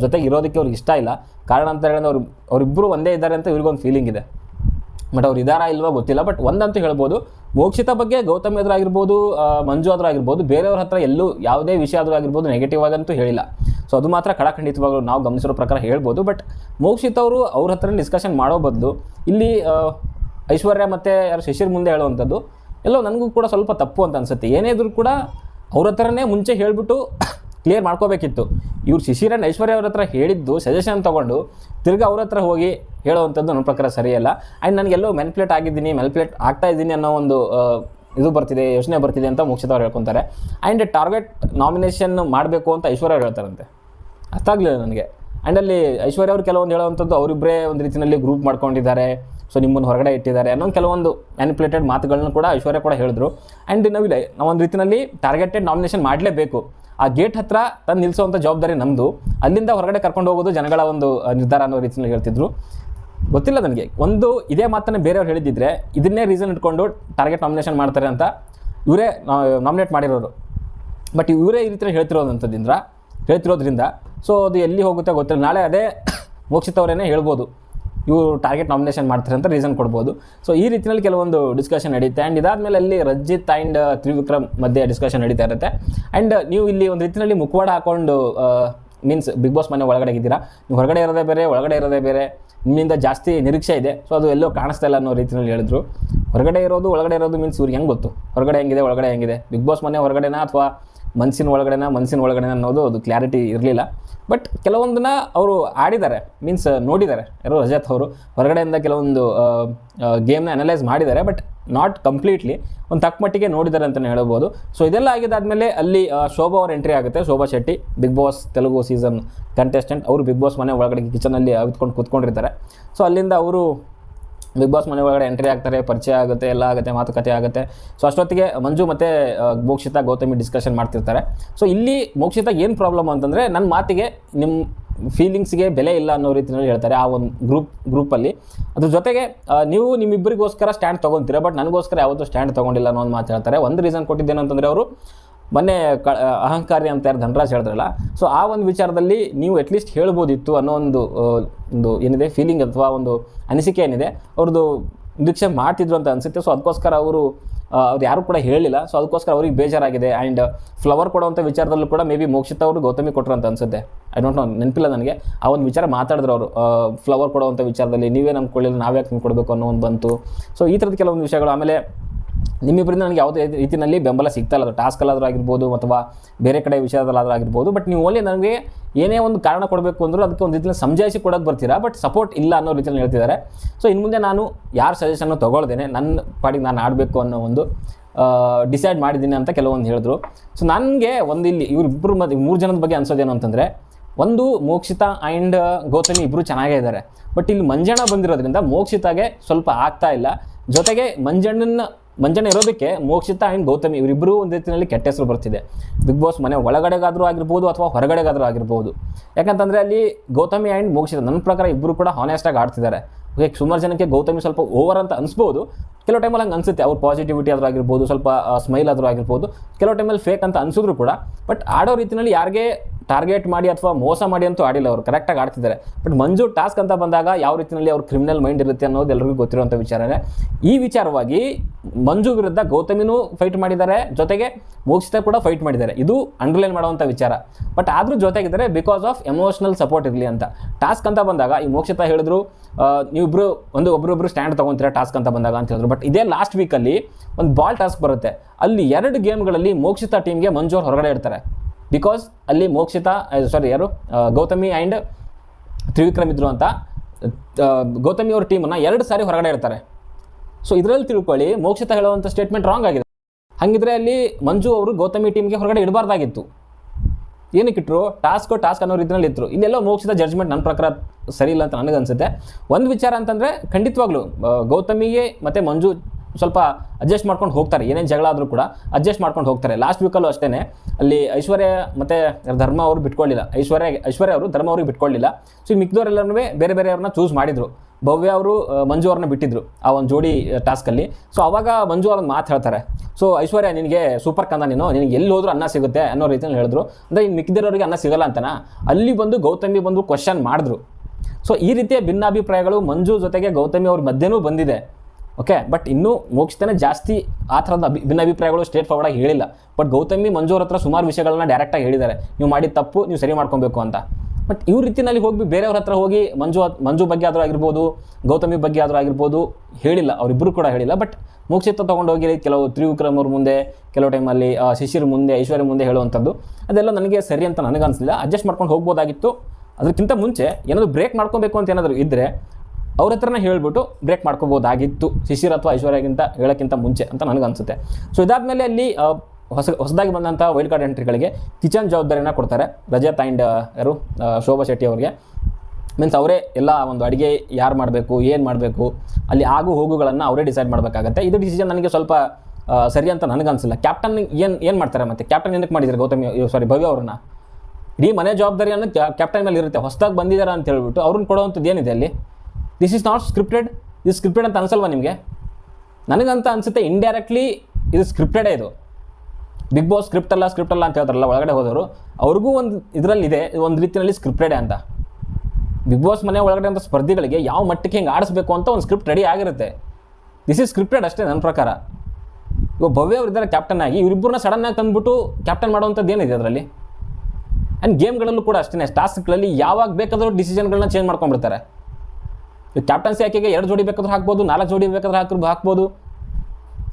ಜೊತೆಗೆ ಇರೋದಕ್ಕೆ ಅವ್ರಿಗೆ ಇಷ್ಟ ಇಲ್ಲ. ಕಾರಣ ಅಂತ ಹೇಳಿದ್ರೆ ಅವ್ರು ಅವರಿಬ್ಬರು ಒಂದೇ ಇದ್ದಾರೆ ಅಂತ ಇವ್ರಿಗೊಂದು ಫೀಲಿಂಗ್ ಇದೆ. ಬಟ್ ಅವ್ರು ಇದಾರಾ ಇಲ್ವಾ ಗೊತ್ತಿಲ್ಲ. ಬಟ್ ಒಂದಂತೂ ಹೇಳ್ಬೋದು ಮೋಕ್ಷಿತ ಬಗ್ಗೆ ಗೌತಮ್ ಎದುರು ಆಗಿರ್ಬೋದು ಆ, ಮಂಜು ಆಗಿರ್ಬೋದು ಬೇರೆಯವ್ರ ಹತ್ರ ಎಲ್ಲೂ ಯಾವುದೇ ವಿಷಯ ಆದರೂ ಆಗಿರ್ಬೋದು ನೆಗೆಟಿವ್ ಆಗಂತೂ ಹೇಳಿಲ್ಲ. ಸೊ ಅದು ಮಾತ್ರ ಕಡಖಂಡಿತವಾಗ್ಲೂ ನಾವು ಗಮನಿಸಿರೋ ಪ್ರಕಾರ ಹೇಳ್ಬೋದು. ಬಟ್ ಮೋಕ್ಷಿತ ಅವರು ಅವ್ರ ಹತ್ರ ಡಿಸ್ಕಷನ್ ಮಾಡೋ ಬದಲು ಇಲ್ಲಿ ಐಶ್ವರ್ಯ ಮತ್ತು ಯಾರು ಶಶಿರ್ ಮುಂದೆ ಹೇಳುವಂಥದ್ದು ಎಲ್ಲೋ ನನಗೂ ಕೂಡ ಸ್ವಲ್ಪ ತಪ್ಪು ಅಂತ ಅನ್ಸುತ್ತೆ. ಏನೇ ಇದ್ರೂ ಕೂಡ ಅವ್ರ ಹತ್ರನೇ ಮುಂಚೆ ಹೇಳಿಬಿಟ್ಟು ಕ್ಲಿಯರ್ ಮಾಡ್ಕೋಬೇಕಿತ್ತು. ಇವ್ರು ಶಿಶಿರನ್ ಐಶ್ವರ್ಯ ಅವ್ರ ಹತ್ರ ಹೇಳಿದ್ದು ಸಜೆಷನ್ ತೊಗೊಂಡು ತಿರ್ಗಿ ಅವ್ರ ಹತ್ರ ಹೋಗಿ ಹೇಳುವಂಥದ್ದು ನನ್ನ ಪ್ರಕಾರ ಸರಿಯಲ್ಲ. ಆ್ಯಂಡ್ ನನಗೆಲ್ಲೋ ಮೆನ್ಪ್ಲೇಟ್ ಆಗಿದ್ದೀನಿ ಮೆನ್ಪ್ಲೇಟ್ ಆಗ್ತಾ ಇದ್ದೀನಿ ಅನ್ನೋ ಒಂದು ಇದು ಬರ್ತಿದೆ, ಯೋಚನೆ ಬರ್ತಿದೆ ಅಂತ ಅವ್ರು ಹೇಳ್ಕೊತಾರೆ. ಆ್ಯಂಡ್ ಟಾರ್ಗೆಟ್ ನಾಮಿನೇಷನ್ ಮಾಡಬೇಕು ಅಂತ ಐಶ್ವರ್ಯ ಹೇಳ್ತಾರಂತೆ. ಅರ್ಥ ಆಗಲಿಲ್ಲ ನನಗೆ. ಆ್ಯಂಡ್ ಅಲ್ಲಿ ಐಶ್ವರ್ಯ ಅವ್ರು ಕೆಲವೊಂದು ಹೇಳುವಂಥದ್ದು ಅವರಿಬ್ಬರೇ ಒಂದು ರೀತಿಯಲ್ಲಿ ಗ್ರೂಪ್ ಮಾಡ್ಕೊಂಡಿದ್ದಾರೆ. ಸೊ ನಿಮ್ಮನ್ನು ಹೊರಗಡೆ ಇಟ್ಟಿದ್ದಾರೆ ಅನ್ನೋ ಕೆಲವೊಂದು ಮ್ಯಾನಿಪ್ಯುಲೇಟೆಡ್ ಮಾತುಗಳನ್ನು ಕೂಡ ಐಶ್ವರ್ಯ ಕೂಡ ಹೇಳಿದ್ರು. ಆ್ಯಂಡ್ ನಾವಿಲ್ಲ ನಾವು ಒಂದು ರೀತಿಯಲ್ಲಿ ಟಾರ್ಗೆಟೆಡ್ ನಾಮಿನೇಷನ್ ಮಾಡಲೇಬೇಕು. ಆ ಗೇಟ್ ಹತ್ರ ತಂದು ನಿಲ್ಲಿಸುವಂಥ ಜವಾಬ್ದಾರಿ ನಮ್ಮದು ಅಲ್ಲಿಂದ ಹೊರಗಡೆ ಕರ್ಕೊಂಡು ಹೋಗೋದು ಜನಗಳ ಒಂದು ನಿರ್ಧಾರ ಅನ್ನೋ ರೀತಿಯಲ್ಲಿ ಹೇಳ್ತಿದ್ರು. ಗೊತ್ತಿಲ್ಲ ನನಗೆ. ಒಂದು ಇದೇ ಮಾತನ್ನು ಬೇರೆಯವ್ರು ಹೇಳಿದ್ದಿದ್ರೆ ಇದನ್ನೇ ರೀಸನ್ ಇಟ್ಕೊಂಡು ಟಾರ್ಗೆಟ್ ನಾಮಿನೇಷನ್ ಮಾಡ್ತಾರೆ ಅಂತ ಇವರೇ ನಾಮಿನೇಟ್ ಮಾಡಿರೋರು. ಬಟ್ ಇವರೇ ಈ ರೀತಿ ಹೇಳ್ತಿರೋದಂಥದ್ದಿಂದ ಹೇಳ್ತಿರೋದ್ರಿಂದ ಸೊ ಅದು ಎಲ್ಲಿ ಹೋಗುತ್ತೆ ಗೊತ್ತಿಲ್ಲ. ನಾಳೆ ಅದೇ ಮೋಕ್ಷಿತವರೇನೇ ಹೇಳ್ಬೋದು. ಇವರು ಟಾರ್ಗೆಟ್ ನಾಮಿನೇಷನ್ ಮಾಡ್ತಾರೆ ಅಂತ ರೀಸನ್ ಕೊಡ್ಬೋದು. ಸೊ ಈ ರೀತಿಯಲ್ಲಿ ಕೆಲವೊಂದು ಡಿಸ್ಕಷನ್ ನಡೆಯುತ್ತೆ ಆ್ಯಂಡ್ ಇದಾದಮೇಲೆ ಅಲ್ಲಿ ರಜಿತ್ ಆ್ಯಂಡ್ ತ್ರಿವಿಕ್ರಮ್ ಮಧ್ಯೆ ಡಿಸ್ಕಷನ್ ನಡೀತಾ ಇರುತ್ತೆ. ಆ್ಯಂಡ್ ನೀವು ಇಲ್ಲಿ ಒಂದು ರೀತಿಯಲ್ಲಿ ಮುಖವಾಡ ಹಾಕೊಂಡು ಮೀನ್ಸ್ ಬಿಗ್ ಬಾಸ್ ಮನೆ ಒಳಗಡೆ ಇದ್ದೀರಾ? ನೀವು ಹೊರಗಡೆ ಇರೋದೇ ಬೇರೆ, ಒಳಗಡೆ ಇರೋದೇ ಬೇರೆ. ನಿಮ್ಮಿಂದ ಜಾಸ್ತಿ ನಿರೀಕ್ಷೆ ಇದೆ. ಸೊ ಅದು ಎಲ್ಲೋ ಕಾಣಿಸ್ತಾ ಇಲ್ಲ ಅನ್ನೋ ರೀತಿಯಲ್ಲಿ ಹೇಳಿದ್ರು. ಹೊರಗಡೆ ಇರೋದು, ಒಳಗಡೆ ಇರೋದು ಮೀನ್ಸ್ ಇವ್ರಿಗೆ ಹೆಂಗೆ ಗೊತ್ತು? ಹೊರಗಡೆ ಹೆಂಗಿದೆ, ಒಳಗಡೆ ಹೆಂಗಿದೆ? ಬಿಗ್ ಬಾಸ್ ಮನೆ ಹೊರಗಡೆನಾ ಅಥವಾ ಮನಸ್ಸಿನ ಒಳಗಡೆನ ಮನಸ್ಸಿನ ಒಳಗಡೆನ ಅನ್ನೋದು ಅದು ಕ್ಲಾರಿಟಿ ಇರಲಿಲ್ಲ. ಬಟ್ ಕೆಲವೊಂದನ್ನ ಅವರು ಆಡಿದ್ದಾರೆ ಮೀನ್ಸ್ ನೋಡಿದ್ದಾರೆ. ಯಾರೋ ರಜತ್ ಅವರು ಹೊರಗಡೆಯಿಂದ ಕೆಲವೊಂದು ಗೇಮ್ನ ಅನಲೈಸ್ ಮಾಡಿದ್ದಾರೆ ಬಟ್ ನಾಟ್ ಕಂಪ್ಲೀಟ್ಲಿ ಒಂದು ತಕ್ಕ ಮಟ್ಟಿಗೆ ನೋಡಿದ್ದಾರೆ ಅಂತಲೇ ಹೇಳ್ಬೋದು. ಸೊ ಇದೆಲ್ಲ ಆಗಿದ್ದಾದಮೇಲೆ ಅಲ್ಲಿ ಶೋಭಾ ಅವ್ರ ಎಂಟ್ರಿ ಆಗುತ್ತೆ. Shobha Shetty Bigg Boss Telugu season contestant ಅವರು ಬಿಗ್ ಬಾಸ್ ಮನೆ ಒಳಗಡೆ ಕಿಚನಲ್ಲಿ ಅವಿತ್ಕೊಂಡು ಕೂತ್ಕೊಂಡಿರ್ತಾರೆ. ಸೊ ಅಲ್ಲಿಂದ ಅವರು ಬಿಗ್ ಬಾಸ್ ಮನೆ ಒಳಗಡೆ ಎಂಟ್ರಿ ಆಗ್ತಾರೆ, ಪರಿಚಯ ಆಗುತ್ತೆ, ಎಲ್ಲ ಆಗುತ್ತೆ, ಮಾತುಕತೆ ಆಗುತ್ತೆ. ಸೊ ಅಷ್ಟೊತ್ತಿಗೆ ಮಂಜು ಮತ್ತು ಮೋಕ್ಷಿತ ಗೌತಮಿ ಡಿಸ್ಕಷನ್ ಮಾಡ್ತಿರ್ತಾರೆ. ಸೊ ಇಲ್ಲಿ ಮೋಕ್ಷಿತ ಏನು ಪ್ರಾಬ್ಲಮ್ ಅಂತಂದರೆ ನನ್ನ ಮಾತಿಗೆ ನಿಮ್ಮ ಫೀಲಿಂಗ್ಸ್ಗೆ ಬೆಲೆ ಇಲ್ಲ ಅನ್ನೋ ರೀತಿಯಲ್ಲಿ ಹೇಳ್ತಾರೆ ಆ ಒಂದು ಗ್ರೂಪ್ ಗ್ರೂಪಲ್ಲಿ ಅದ್ರ ಜೊತೆಗೆ ನೀವು ನಿಮ್ಮಿಬ್ಬರಿಗೋಸ್ಕರ ಸ್ಟ್ಯಾಂಡ್ ತೊಗೊತೀರ ಬಟ್ ನನಗೋಸ್ಕರ ಯಾವತ್ತೂ ಸ್ಟ್ಯಾಂಡ್ ತೊಗೊಂಡಿಲ್ಲ ಅನ್ನೋ ಒಂದು ಮಾತು ಹೇಳ್ತಾರೆ. ಒಂದು ರೀಸನ್ ಕೊಟ್ಟಿದ್ದೇನೆ ಅಂತಂದರೆ ಅವರು ಮೊನ್ನೆ ಕ ಅಹಂಕಾರಿ ಅಂತ ಯಾರು ಧನರಾಜ್ ಹೇಳಿದ್ರಲ್ಲ ಸೊ ಆ ಒಂದು ವಿಚಾರದಲ್ಲಿ ನೀವು ಅಟ್ಲೀಸ್ಟ್ ಹೇಳ್ಬೋದಿತ್ತು ಅನ್ನೋ ಒಂದು ಒಂದು ಏನಿದೆ ಫೀಲಿಂಗ್ ಅಥವಾ ಒಂದು ಅನಿಸಿಕೆ ಏನಿದೆ, ಅವ್ರದ್ದು ನಿರೀಕ್ಷೆ ಮಾಡ್ತಿದ್ರು ಅಂತ ಅನಿಸುತ್ತೆ. ಸೊ ಅದಕ್ಕೋಸ್ಕರ ಅವರು ಅವ್ರು ಯಾರು ಕೂಡ ಹೇಳಿಲ್ಲ. ಸೊ ಅದಕ್ಕೋಸ್ಕರ ಅವ್ರಿಗೆ ಬೇಜಾರಾಗಿದೆ. ಆ್ಯಂಡ್ ಫ್ಲವರ್ ಕೊಡುವಂಥ ವಿಚಾರದಲ್ಲೂ ಕೂಡ ಮೇ ಬಿ ಮೋಕ್ಷಿತ ಅವರು ಗೌತಮಿ ಕೊಟ್ಟರು ಅಂತ ಅನ್ಸುತ್ತೆ. ಐ ಡೋಂಟ್ ನೋ ನೆನಪಿಲ್ಲ ನನಗೆ. ಆ ಒಂದು ವಿಚಾರ ಮಾತಾಡಿದ್ರು ಅವರು. ಫ್ಲವರ್ ಕೊಡುವಂಥ ವಿಚಾರದಲ್ಲಿ ನೀವೇ ನಮ್ಗೆ ಕೊಡಲಿಲ್ಲ ನಾವ್ಯಾಕೆ ಕೊಡಬೇಕು ಅನ್ನೋ ಒಂದು ಬಂತು. ಸೊ ಈ ಥರದ ಕೆಲವೊಂದು ವಿಷಯಗಳು, ಆಮೇಲೆ ನಿಮ್ಮಿಬ್ಬರಿಂದ ನನಗೆ ಯಾವುದೇ ರೀತಿಯಲ್ಲಿ ಬೆಂಬಲ ಸಿಗ್ತಾ ಇಲ್ಲ. ಟಾಸ್ಕಲ್ಲಾದರೂ ಆಗಿರ್ಬೋದು ಅಥವಾ ಬೇರೆ ಕಡೆ ವಿಷಯದಲ್ಲಾದರೂ ಆಗಿರ್ಬೋದು ಬಟ್ ನೀವು ಓನ್ಲಿ ನನಗೆ ಏನೇ ಒಂದು ಕಾರಣ ಕೊಡಬೇಕು ಅಂದರೂ ಅದಕ್ಕೆ ಒಂದು ರೀತಿಯಲ್ಲಿ ಸಮಜಾಯಿಸಿ ಕೊಡೋದು ಬರ್ತೀರಾ? ಬಟ್ ಸಪೋರ್ಟ್ ಇಲ್ಲ ಅನ್ನೋ ರೀತಿಯಲ್ಲಿ ಹೇಳ್ತಿದ್ದಾರೆ. ಸೊ ಇನ್ನು ಮುಂದೆ ನಾನು ಯಾರ ಸಜೆಷನ್ನು ತೊಗೊಳ್ದೇನೆ ನನ್ನ ಪಾಡಿಗೆ ನಾನು ಆಡಬೇಕು ಅನ್ನೋ ಒಂದು ಡಿಸೈಡ್ ಮಾಡಿದ್ದೀನಿ ಅಂತ ಕೆಲವೊಂದು ಹೇಳಿದ್ರು. ಸೊ ನನಗೆ ಒಂದು ಇಲ್ಲಿ ಇವರಿಬ್ಬರು ಮತ್ತು ಮೂರು ಜನದ ಬಗ್ಗೆ ಅನ್ಸೋದೇನು ಅಂತಂದರೆ, ಒಂದು ಮೋಕ್ಷಿತ ಆ್ಯಂಡ್ ಗೌತಮಿ ಇಬ್ಬರು ಚೆನ್ನಾಗೇ ಇದ್ದಾರೆ. ಬಟ್ ಇಲ್ಲಿ ಮಂಜಣ್ಣ ಬಂದಿರೋದ್ರಿಂದ ಮೋಕ್ಷಿತಾಗೆ ಸ್ವಲ್ಪ ಆಗ್ತಾ ಇಲ್ಲ. ಜೊತೆಗೆ ಮಂಜಣ್ಣನ ಮಂಜಣ್ಣ ಇರೋದಕ್ಕೆ ಮೋಕ್ಷಿತ ಆ್ಯಂಡ್ ಗೌತಮಿ ಇವರಿಬ್ಬರು ಒಂದು ರೀತಿಯಲ್ಲಿ ಕೆಟ್ಟ ಹೆಸರು ಬರ್ತಿದೆ. ಬಿಗ್ ಬಾಸ್ ಮನೆ ಒಳಗಡೆಗಾದರೂ ಆಗಿರ್ಬೋದು ಅಥವಾ ಹೊರಗಡೆಗಾದರೂ ಆಗಿರ್ಬೋದು. ಯಾಕಂತಂದರೆ ಅಲ್ಲಿ ಗೌತಮಿ ಆ್ಯಂಡ್ ಮೋಕ್ಷಿತ ನನ್ನ ಪ್ರಕಾರ ಇಬ್ಬರು ಕೂಡ ಹಾನೆಸ್ಟಾಗಿ ಆಡ್ತಿದ್ದಾರೆ. ಓಕೆ ಸುಮಾರು ಜನಕ್ಕೆ ಗೌತಮಿ ಸ್ವಲ್ಪ ಓವರ್ ಅಂತ ಅನಿಸ್ಬೋದು. ಕೆಲವು ಟೈಮಲ್ಲಿ ಹಂಗೆ ಅನಿಸುತ್ತೆ, ಅವ್ರ ಪಾಸಿಟಿವಿಟಿ ಆದರೂ ಆಗಿರ್ಬೋದು, ಸ್ವಲ್ಪ ಸ್ಮೈಲ್ ಆದರೂ ಆಗಿರ್ಬೋದು. ಕೆಲವು ಟೈಮಲ್ಲಿ ಫೇಕ್ ಅಂತ ಅನಿಸಿದ್ರು ಕೂಡ. ಬಟ್ ಆಡೋ ರೀತಿಯಲ್ಲಿ ಯಾರಿಗೆ ಟಾರ್ಗೆಟ್ ಮಾಡಿ ಅಥವಾ ಮೋಸ ಮಾಡಿ ಅಂತೂ ಆಡಿಲ್ಲ, ಅವರು ಕರೆಕ್ಟಾಗಿ ಆಡ್ತಿದ್ದಾರೆ. ಬಟ್ ಮಂಜು ಟಾಸ್ಕ್ ಅಂತ ಬಂದಾಗ ಯಾವ ರೀತಿಯಲ್ಲಿ ಅವ್ರ ಕ್ರಿಮಿನಲ್ ಮೈಂಡ್ ಇರುತ್ತೆ ಅನ್ನೋದು ಎಲ್ಲರಿಗೂ ಗೊತ್ತಿರುವಂಥ ವಿಚಾರನೇ. ಈ ವಿಚಾರವಾಗಿ ಮಂಜು ವಿರುದ್ಧ ಗೌತಮಿನೂ ಫೈಟ್ ಮಾಡಿದ್ದಾರೆ, ಜೊತೆಗೆ ಮೋಕ್ಷಿತ ಕೂಡ ಫೈಟ್ ಮಾಡಿದ್ದಾರೆ. ಇದು ಅಂಡರ್ಲೈನ್ ಮಾಡುವಂಥ ವಿಚಾರ. ಬಟ್ ಆದರೂ ಜೊತೆಗಿದ್ದಾರೆ ಬಿಕಾಸ್ ಆಫ್ ಎಮೋಷನಲ್ ಸಪೋರ್ಟ್ ಇರಲಿ ಅಂತ. ಟಾಸ್ಕ್ ಅಂತ ಬಂದಾಗ, ಈ ಮೋಕ್ಷಿತ ಹೇಳಿದ್ರು ನೀವಿಬ್ರು, ಒಂದು ಒಬ್ರೊಬ್ರು ಸ್ಟ್ಯಾಂಡ್ ತೊಗೊತೀರಾ ಟಾಸ್ಕ್ ಅಂತ ಬಂದಾಗ ಅಂತ ಹೇಳಿದ್ರು. ಬಟ್ ಇದೇ ಲಾಸ್ಟ್ ವೀಕಲ್ಲಿ ಒಂದು ಬಾಲ್ ಟಾಸ್ಕ್ ಬರುತ್ತೆ. ಅಲ್ಲಿ ಎರಡು ಗೇಮ್ಗಳಲ್ಲಿ ಮೋಕ್ಷಿತ ಟೀಮ್ಗೆ ಮಂಜು ಅವ್ರು ಹೊರಗಡೆ ಇರ್ತಾರೆ. ಬಿಕಾಸ್ ಅಲ್ಲಿ ಮೋಕ್ಷಿತ ಸಾರಿ ಯಾರು? ಗೌತಮಿ ಆ್ಯಂಡ್ ತ್ರಿವಿಕ್ರಮ್ ಇದ್ರು ಅಂತ. ಗೌತಮಿ ಅವ್ರ ಟೀಮನ್ನು ಎರಡು ಸಾರಿ ಹೊರಗಡೆ ಇರ್ತಾರೆ ಸೊ ಇದರಲ್ಲಿ ತಿಳ್ಕೊಳ್ಳಿ, ಮೋಕ್ಷಿತ ಹೇಳುವಂಥ ಸ್ಟೇಟ್ಮೆಂಟ್ ರಾಂಗ್ ಆಗಿದೆ. ಹಾಗಿದ್ರೆ ಅಲ್ಲಿ ಮಂಜು ಅವರು ಗೌತಮಿ ಟೀಮ್ಗೆ ಹೊರಗಡೆ ಇಡಬಾರ್ದಾಗಿತ್ತು. ಏನಕ್ಕೆ ಇಟ್ಟರು ಟಾಸ್ಕ್ ಟಾಸ್ಕ್ ಅನ್ನೋ ರೀತಿಯಲ್ಲಿ ಇತ್ತು ಇಲ್ಲೆಲ್ಲೋ ಮೋಕ್ಷಿತ ಜಡ್ಜ್ಮೆಂಟ್ ನನ್ನ ಪ್ರಕಾರ ಸರಿ ಇಲ್ಲ ಅಂತ ನನಗೆ ಅನ್ಸುತ್ತೆ ಒಂದು ವಿಚಾರ ಅಂತಂದರೆ, ಖಂಡಿತವಾಗ್ಲೂ ಗೌತಮಿಗೆ ಮತ್ತು ಮಂಜು ಸ್ವಲ್ಪ ಅಡ್ಜಸ್ಟ್ ಮಾಡ್ಕೊಂಡು ಹೋಗ್ತಾರೆ. ಏನೇನು ಜಗಳ ಆದರೂ ಕೂಡ ಅಡ್ಜಸ್ಟ್ ಮಾಡ್ಕೊಂಡು ಹೋಗ್ತಾರೆ. ಲಾಸ್ಟ್ ವೀಕಲ್ಲೂ ಅಷ್ಟೇ ಅಲ್ಲಿ ಐಶ್ವರ್ಯ ಮತ್ತು ಧರ್ಮ ಅವರು ಬಿಟ್ಕೊಳ್ಳಿಲ್ಲ ಐಶ್ವರ್ಯ ಐಶ್ವರ್ಯ ಅವರು ಧರ್ಮ ಅವ್ರಿಗೆ ಬಿಟ್ಕೊಳ್ಳಿಲ್ಲ ಸೊ ಈ ಮಿಕ್ದವರೆಲ್ಲರೂ ಬೇರೆ ಬೇರೆಯವ್ರನ್ನ ಚೂಸ್ ಮಾಡಿದರು. ಭವ್ಯ ಅವರು ಮಂಜು ಅವ್ರನ್ನ ಬಿಟ್ಟಿದ್ರು ಆ ಒಂದು ಜೋಡಿ ಟಾಸ್ಕಲ್ಲಿ ಸೊ ಅವಾಗ ಮಂಜು ಅವ್ರನ್ನ ಮಾತು ಹೇಳ್ತಾರೆ. ಸೊ ಐಶ್ವರ್ಯ, ನಿನಗೆ ಸೂಪರ್ ಕಂದ ನೀನು. ನಿನಗೆ ಎಲ್ಲಿ ಹೋದ್ರೂ ಅನ್ನ ಸಿಗುತ್ತೆ ಅನ್ನೋ ರೀತಿಯಲ್ಲಿ ಹೇಳಿದ್ರು. ಅಂದರೆ ಇನ್ನು ಮಿಕ್ಕಿದಿರೋರಿಗೆ ಅನ್ನ ಸಿಗಲ್ಲ ಅಂತನಾ? ಅಲ್ಲಿ ಬಂದು ಗೌತಮಿ ಬಂದು ಕ್ವಶನ್ ಮಾಡಿದ್ರು. ಸೊ ಈ ರೀತಿಯ ಭಿನ್ನಾಭಿಪ್ರಾಯಗಳು ಮಂಜು ಜೊತೆಗೆ ಗೌತಮಿ ಅವ್ರ ಮಧ್ಯೆನೂ ಬಂದಿದೆ. ಓಕೆ ಬಟ್ ಇನ್ನೂ ಮೋಕ್ಷಿತನ ಜಾಸ್ತಿ ಆ ಥರದ ಅಭಿ, ಭಿನ್ನಾಭಿಪ್ರಾಯಗಳು ಸ್ಟೇಟ್ ಫಾರ್ವರ್ಡಾಗಿ ಹೇಳಿಲ್ಲ. ಬಟ್ ಗೌತಮಿ ಮಂಜೂರ್ ಹತ್ರ ಸುಮಾರು ವಿಷಯಗಳನ್ನ ಡೈರೆಕ್ಟಾಗಿ ಹೇಳಿದ್ದಾರೆ. ನೀವು ಮಾಡಿದ ತಪ್ಪು ನೀವು ಸರಿ ಮಾಡ್ಕೊಬೇಕು ಅಂತ. ಬಟ್ ಇವ್ರ ರೀತಿಯಲ್ಲಿ ಹೋಗಿ ಬೇರೆಯವ್ರ ಹತ್ರ ಹೋಗಿ ಮಂಜು ಮಂಜು ಬಗ್ಗೆ ಆದರೂ ಆಗಿರ್ಬೋದು, ಗೌತಮಿ ಬಗ್ಗೆ ಆದರೂ ಆಗಿರ್ಬೋದು ಹೇಳಿಲ್ಲ. ಅವರಿಬ್ಬರು ಕೂಡ ಹೇಳಿಲ್ಲ. ಬಟ್ ಮೋಕ್ಷಿತ ತೊಗೊಂಡೋಗಿ ಕೆಲವು ತ್ರಿವಿಕ್ರಮ್ ಅವ್ರ ಮುಂದೆ, ಕೆಲವು ಟೈಮಲ್ಲಿ ಶಿಶಿರ ಮುಂದೆ ಐಶ್ವರ್ಯ ಮುಂದೆ ಹೇಳುವಂಥದ್ದು, ಅದೆಲ್ಲ ನನಗೆ ಸರಿ ಅಂತ ನನಗನ್ಸಲಿಲ್ಲ. ಅಡ್ಜಸ್ಟ್ ಮಾಡ್ಕೊಂಡು ಹೋಗ್ಬೋದಾಗಿತ್ತು. ಅದಕ್ಕಿಂತ ಮುಂಚೆ ಏನಾದರೂ ಬ್ರೇಕ್ ಮಾಡ್ಕೊಬೇಕು ಅಂತ ಏನಾದರೂ ಇದ್ದರೆ ಅವ್ರ ಹತ್ರನೇ ಹೇಳ್ಬಿಟ್ಟು ಬ್ರೇಕ್ ಮಾಡ್ಕೋಬೋದಾಗಿತ್ತು ಶಿಶಿರ್ ಅಥವಾ ಐಶ್ವರ್ಯಗಿಂತ ಹೇಳೋಕ್ಕಿಂತ ಮುಂಚೆ ಅಂತ ನನಗನ್ಸುತ್ತೆ ಸೊ ಇದಾದಮೇಲೆ ಅಲ್ಲಿ ಹೊಸ, ಹೊಸದಾಗಿ ಬಂದಂಥ ವೈಲ್ಡ್ ಕಾರ್ಡ್ ಎಂಟ್ರಿಗಳಿಗೆ ಕಿಚನ್ ಜವಾಬ್ದಾರಿನ ಕೊಡ್ತಾರೆ ರಜತ್ ಆ್ಯಂಡ್ ಯಾರು ಶೋಭಾ ಶೆಟ್ಟಿ ಅವ್ರಿಗೆ. ಮೀನ್ಸ್ ಅವರೇ ಎಲ್ಲ ಒಂದು ಅಡುಗೆ ಯಾರು ಮಾಡಬೇಕು, ಏನು ಮಾಡಬೇಕು, ಅಲ್ಲಿ ಆಗು ಹೋಗುಗಳನ್ನು ಅವರೇ ಡಿಸೈಡ್ ಮಾಡಬೇಕಾಗತ್ತೆ. ಇದು ಡಿಸಿಷನ್ ನನಗೆ ಸ್ವಲ್ಪ ಸರಿ ಅಂತ ನನಗನ್ಸಿಲ್ಲ ಕ್ಯಾಪ್ಟನ್ ಏನು ಏನು ಮಾಡ್ತಾರೆ ಮತ್ತೆ? ಕ್ಯಾಪ್ಟನ್ ಏನಕ್ಕೆ ಮಾಡಿದ್ದಾರೆ ಗೌತಮಿ ಸಾರಿ ಭವ್ಯ ಅವ್ರನ್ನ? ಇಡೀ ಮನೆ ಜವಾಬ್ದಾರಿ ಅನ್ನೋದು ಕ್ಯಾಪ್ಟನ್ ಮೇಲೆ ಇರುತ್ತೆ ಹೊಸದಾಗಿ ಬಂದಿದ್ದಾರೆ ಅಂತ ಹೇಳ್ಬಿಟ್ಟು ಅವ್ರನ್ನ ಕೊಡುವಂಥದ್ದು ಏನಿದೆ ಅಲ್ಲಿ? ದಿಸ್ ಇಸ್ ನಾಟ್ ಸ್ಕ್ರಿಪ್ಟೆಡ್ ಇದು ಸ್ಕ್ರಿಪ್ಟೆಡ್ ಅಂತ ಅನಿಸಲ್ವಾ ನಿಮಗೆ? ನನಗಂತ ಅನಿಸುತ್ತೆ ಇಂಡೈರೆಕ್ಟ್ಲಿ ಇದು ಸ್ಕ್ರಿಪ್ಟೆಡೇ ಇದು. ಬಿಗ್ ಬಾಸ್ ಸ್ಕ್ರಿಪ್ಟ್ ಅಲ್ಲ ಸ್ಕ್ರಿಪ್ಟ್ ಅಲ್ಲ ಅಂತ ಹೇಳ್ತಾರಲ್ಲ, ಒಳಗಡೆ ಹೋದವರು, ಅವ್ರಿಗೂ ಒಂದು ಇದರಲ್ಲಿದೆ, ಒಂದು ರೀತಿಯಲ್ಲಿ ಸ್ಕ್ರಿಪ್ಟೆಡೇ ಅಂತ. ಬಿಗ್ ಬಾಸ್ ಮನೆ ಒಳಗಡೆ ಅಂತ ಸ್ಪರ್ಧಿಗಳಿಗೆ ಯಾವ ಮಟ್ಟಕ್ಕೆ ಹಿಂಗೆ ಆಡಿಸ್ಬೇಕು ಅಂತ ಒಂದು ಸ್ಕ್ರಿಪ್ಟ್ ರೆಡಿ ಆಗಿರುತ್ತೆ. ದಿಸ್ ಇಸ್ ಸ್ಕ್ರಿಪ್ಟೆಡ್ ಅಷ್ಟೇ ನನ್ನ ಪ್ರಕಾರ. ಇವಾಗ ಭವ್ಯ ಅವ್ರು ಇದ್ದಾರೆ ಕ್ಯಾಪ್ಟನ್ ಆಗಿ, ಇವರಿಬ್ಬರನ್ನ ಸಡನ್ನಾಗಿ ತಂದುಬಿಟ್ಟು ಕ್ಯಾಪ್ಟನ್ ಮಾಡುವಂಥದ್ದು ಏನಿದೆ ಅದರಲ್ಲಿ? ಆ್ಯಂಡ್ ಗೇಮ್ಗಳಲ್ಲೂ ಕೂಡ ಅಷ್ಟೇ ಟಾಸ್ಕ್ಗಳಲ್ಲಿ ಯಾವಾಗ ಬೇಕಾದರೂ ಡಿಸಿಷನ್ಗಳನ್ನ ಚೇಂಜ್ ಮಾಡ್ಕೊಂಡ್ಬಿಡ್ತಾರೆ. ಕ್ಯಾಪ್ಟನ್ಸಿ ಆಕೆಗೆ ಎರಡು ಜೋಡಿ ಬೇಕಾದ್ರೂ ಹಾಕ್ಬೋದು, ನಾಲ್ಕು ಜೋಡಿ ಬೇಕಾದ್ರೂ ಹಾಕಿದ್ರು ಹಾಕ್ಬೋದು.